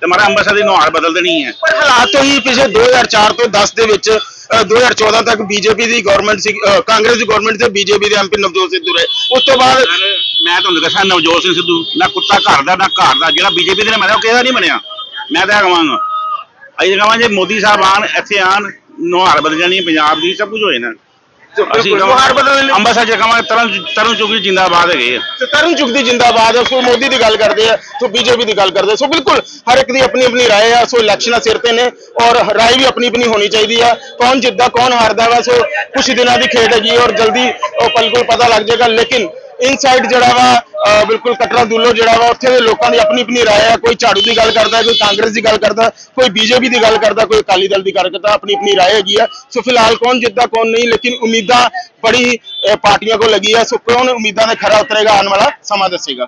ਤੇ ਮਾਰਾ ਅੰਮ੍ਰਿਤਸਰ ਦੀ ਨੁਹਾਰ ਬਦਲ ਦੇਣੀ ਹੈ। ਪਰ ਹਾਲਾਤ ਤੋਂ ਹੀ ਪਿਛਲੇ 2004 ਤੋਂ 10 ਦੇ ਵਿੱਚ ਅ, 2014 ਤੱਕ ਬੀਜੇਪੀ ਦੀ ਗਵਰਨਮੈਂਟ ਸੀ ਕਾਂਗਰਸ ਦੀ ਗਵਰਨਮੈਂਟ ਤੇ ਬੀਜੇਪੀ ਦੇ ਐਮਪੀ ਨਵਜੋਤ ਸਿੱਧੂ ਰਹੇ। ਉਸ ਤੋਂ ਬਾਅਦ ਮੈਂ ਤੁਹਾਨੂੰ ਦੱਸਾਂ ਨਵਜੋਤ ਸਿੰਘ ਸਿੱਧੂ ਨਾ ਕੁੱਤਾ ਘਰ ਦਾ ਨਾ ਘਰ ਦਾ। ਜਿਹੜਾ ਬੀਜੇਪੀ ਦੇ ਨੇ ਬਣਿਆ ਉਹ ਕਿਹਦਾ ਨਹੀਂ ਬਣਿਆ? ਮੈਂ ਤਾਂ ਕਹਾਂਗਾ। ਅਸੀਂ ਤਾਂ ਕਹਾਂਗੇ ਜੇ ਮੋਦੀ ਸਾਹਿਬ ਆਣ ਇੱਥੇ ਆਣ ਨੁਹਾਰ ਬਦਲ ਜਾਣੀ ਹੈ ਪੰਜਾਬ ਦੀ ਸਭ ਕੁਝ ਹੋਏ ਨਾ ਅਸੀਂ ਨੁਹਾਰ ਬਦਲਣ ਲਈ- ਅੰਮ੍ਰਿਤਸਰ ਚ ਕਹਾਂਗੇ ਤਰਨ ਤਰਨ ਚੁਗੀ ਜਿੰਦਾਬਾਦ ਹੈਗੇ ਆ ਤੇ ਤਰੁਣ ਚੁੱਕ ਦੀ ਜਿੰਦਾਬਾਦ ਹੈ ਸੋ ਮੋਦੀ ਦੀ ਗੱਲ ਕਰਦੇ ਆ ਸੋ ਬੀਜੇਪੀ ਦੀ ਗੱਲ ਕਰਦੇ ਆ। ਸੋ ਬਿਲਕੁਲ ਹਰ ਇੱਕ ਦੀ ਆਪਣੀ ਆਪਣੀ رائے ਆ ਸੋ ਇਲੈਕਸ਼ਨਾਂ ਸਿਰ ਤੇ ਨੇ ਔਰ رائے ਵੀ ਆਪਣੀ ਆਪਣੀ ਹੋਣੀ ਚਾਹੀਦੀ ਆ ਕੌਣ ਜਿੱਤਦਾ ਕੌਣ ਹਾਰਦਾ ਵਾ ਸੋ ਕੁਝ ਦਿਨਾਂ ਦੀ ਖੇਡ ਹੈਗੀ ਔਰ ਜਲਦੀ ਉਹ ਬਿਲਕੁਲ ਪਤਾ ਲੱਗ ਜਾਏਗਾ ਲੇਕਿਨ ਇਨਸਾਈਡ ਜਿਹੜਾ ਵਾ ਬਿਲਕੁਲ ਕਟਰਾ ਦੁੱਲੋ ਜਿਹੜਾ ਵਾ, ਉੱਥੇ ਦੇ ਲੋਕਾਂ ਦੀ ਆਪਣੀ ਆਪਣੀ ਰਾਏ ਆ। ਕੋਈ ਝਾੜੂ ਦੀ ਗੱਲ ਕਰਦਾ, ਕੋਈ ਕਾਂਗਰਸ ਦੀ ਗੱਲ ਕਰਦਾ, ਕੋਈ ਬੀਜੇਪੀ ਦੀ ਗੱਲ ਕਰਦਾ, ਕੋਈ ਅਕਾਲੀ ਦਲ ਦੀ ਗੱਲ ਕਰਦਾ ਆਪਣੀ ਆਪਣੀ ਰਾਏ ਹੈਗੀ ਆ। ਸੋ ਫਿਲਹਾਲ ਕੌਣ ਜਿੱਦਾਂ ਕੌਣ ਨਹੀਂ, ਲੇਕਿਨ ਉਮੀਦਾਂ ਬੜੀ ਪਾਰਟੀਆਂ ਕੋਲ ਲੱਗੀ ਆ। ਸੋ ਕੌਣ ਉਮੀਦਾਂ ਦੇ ਖਰਾ ਉਤਰੇਗਾ ਆਉਣ ਵਾਲਾ ਸਮਾਂ ਦੱਸੇਗਾ।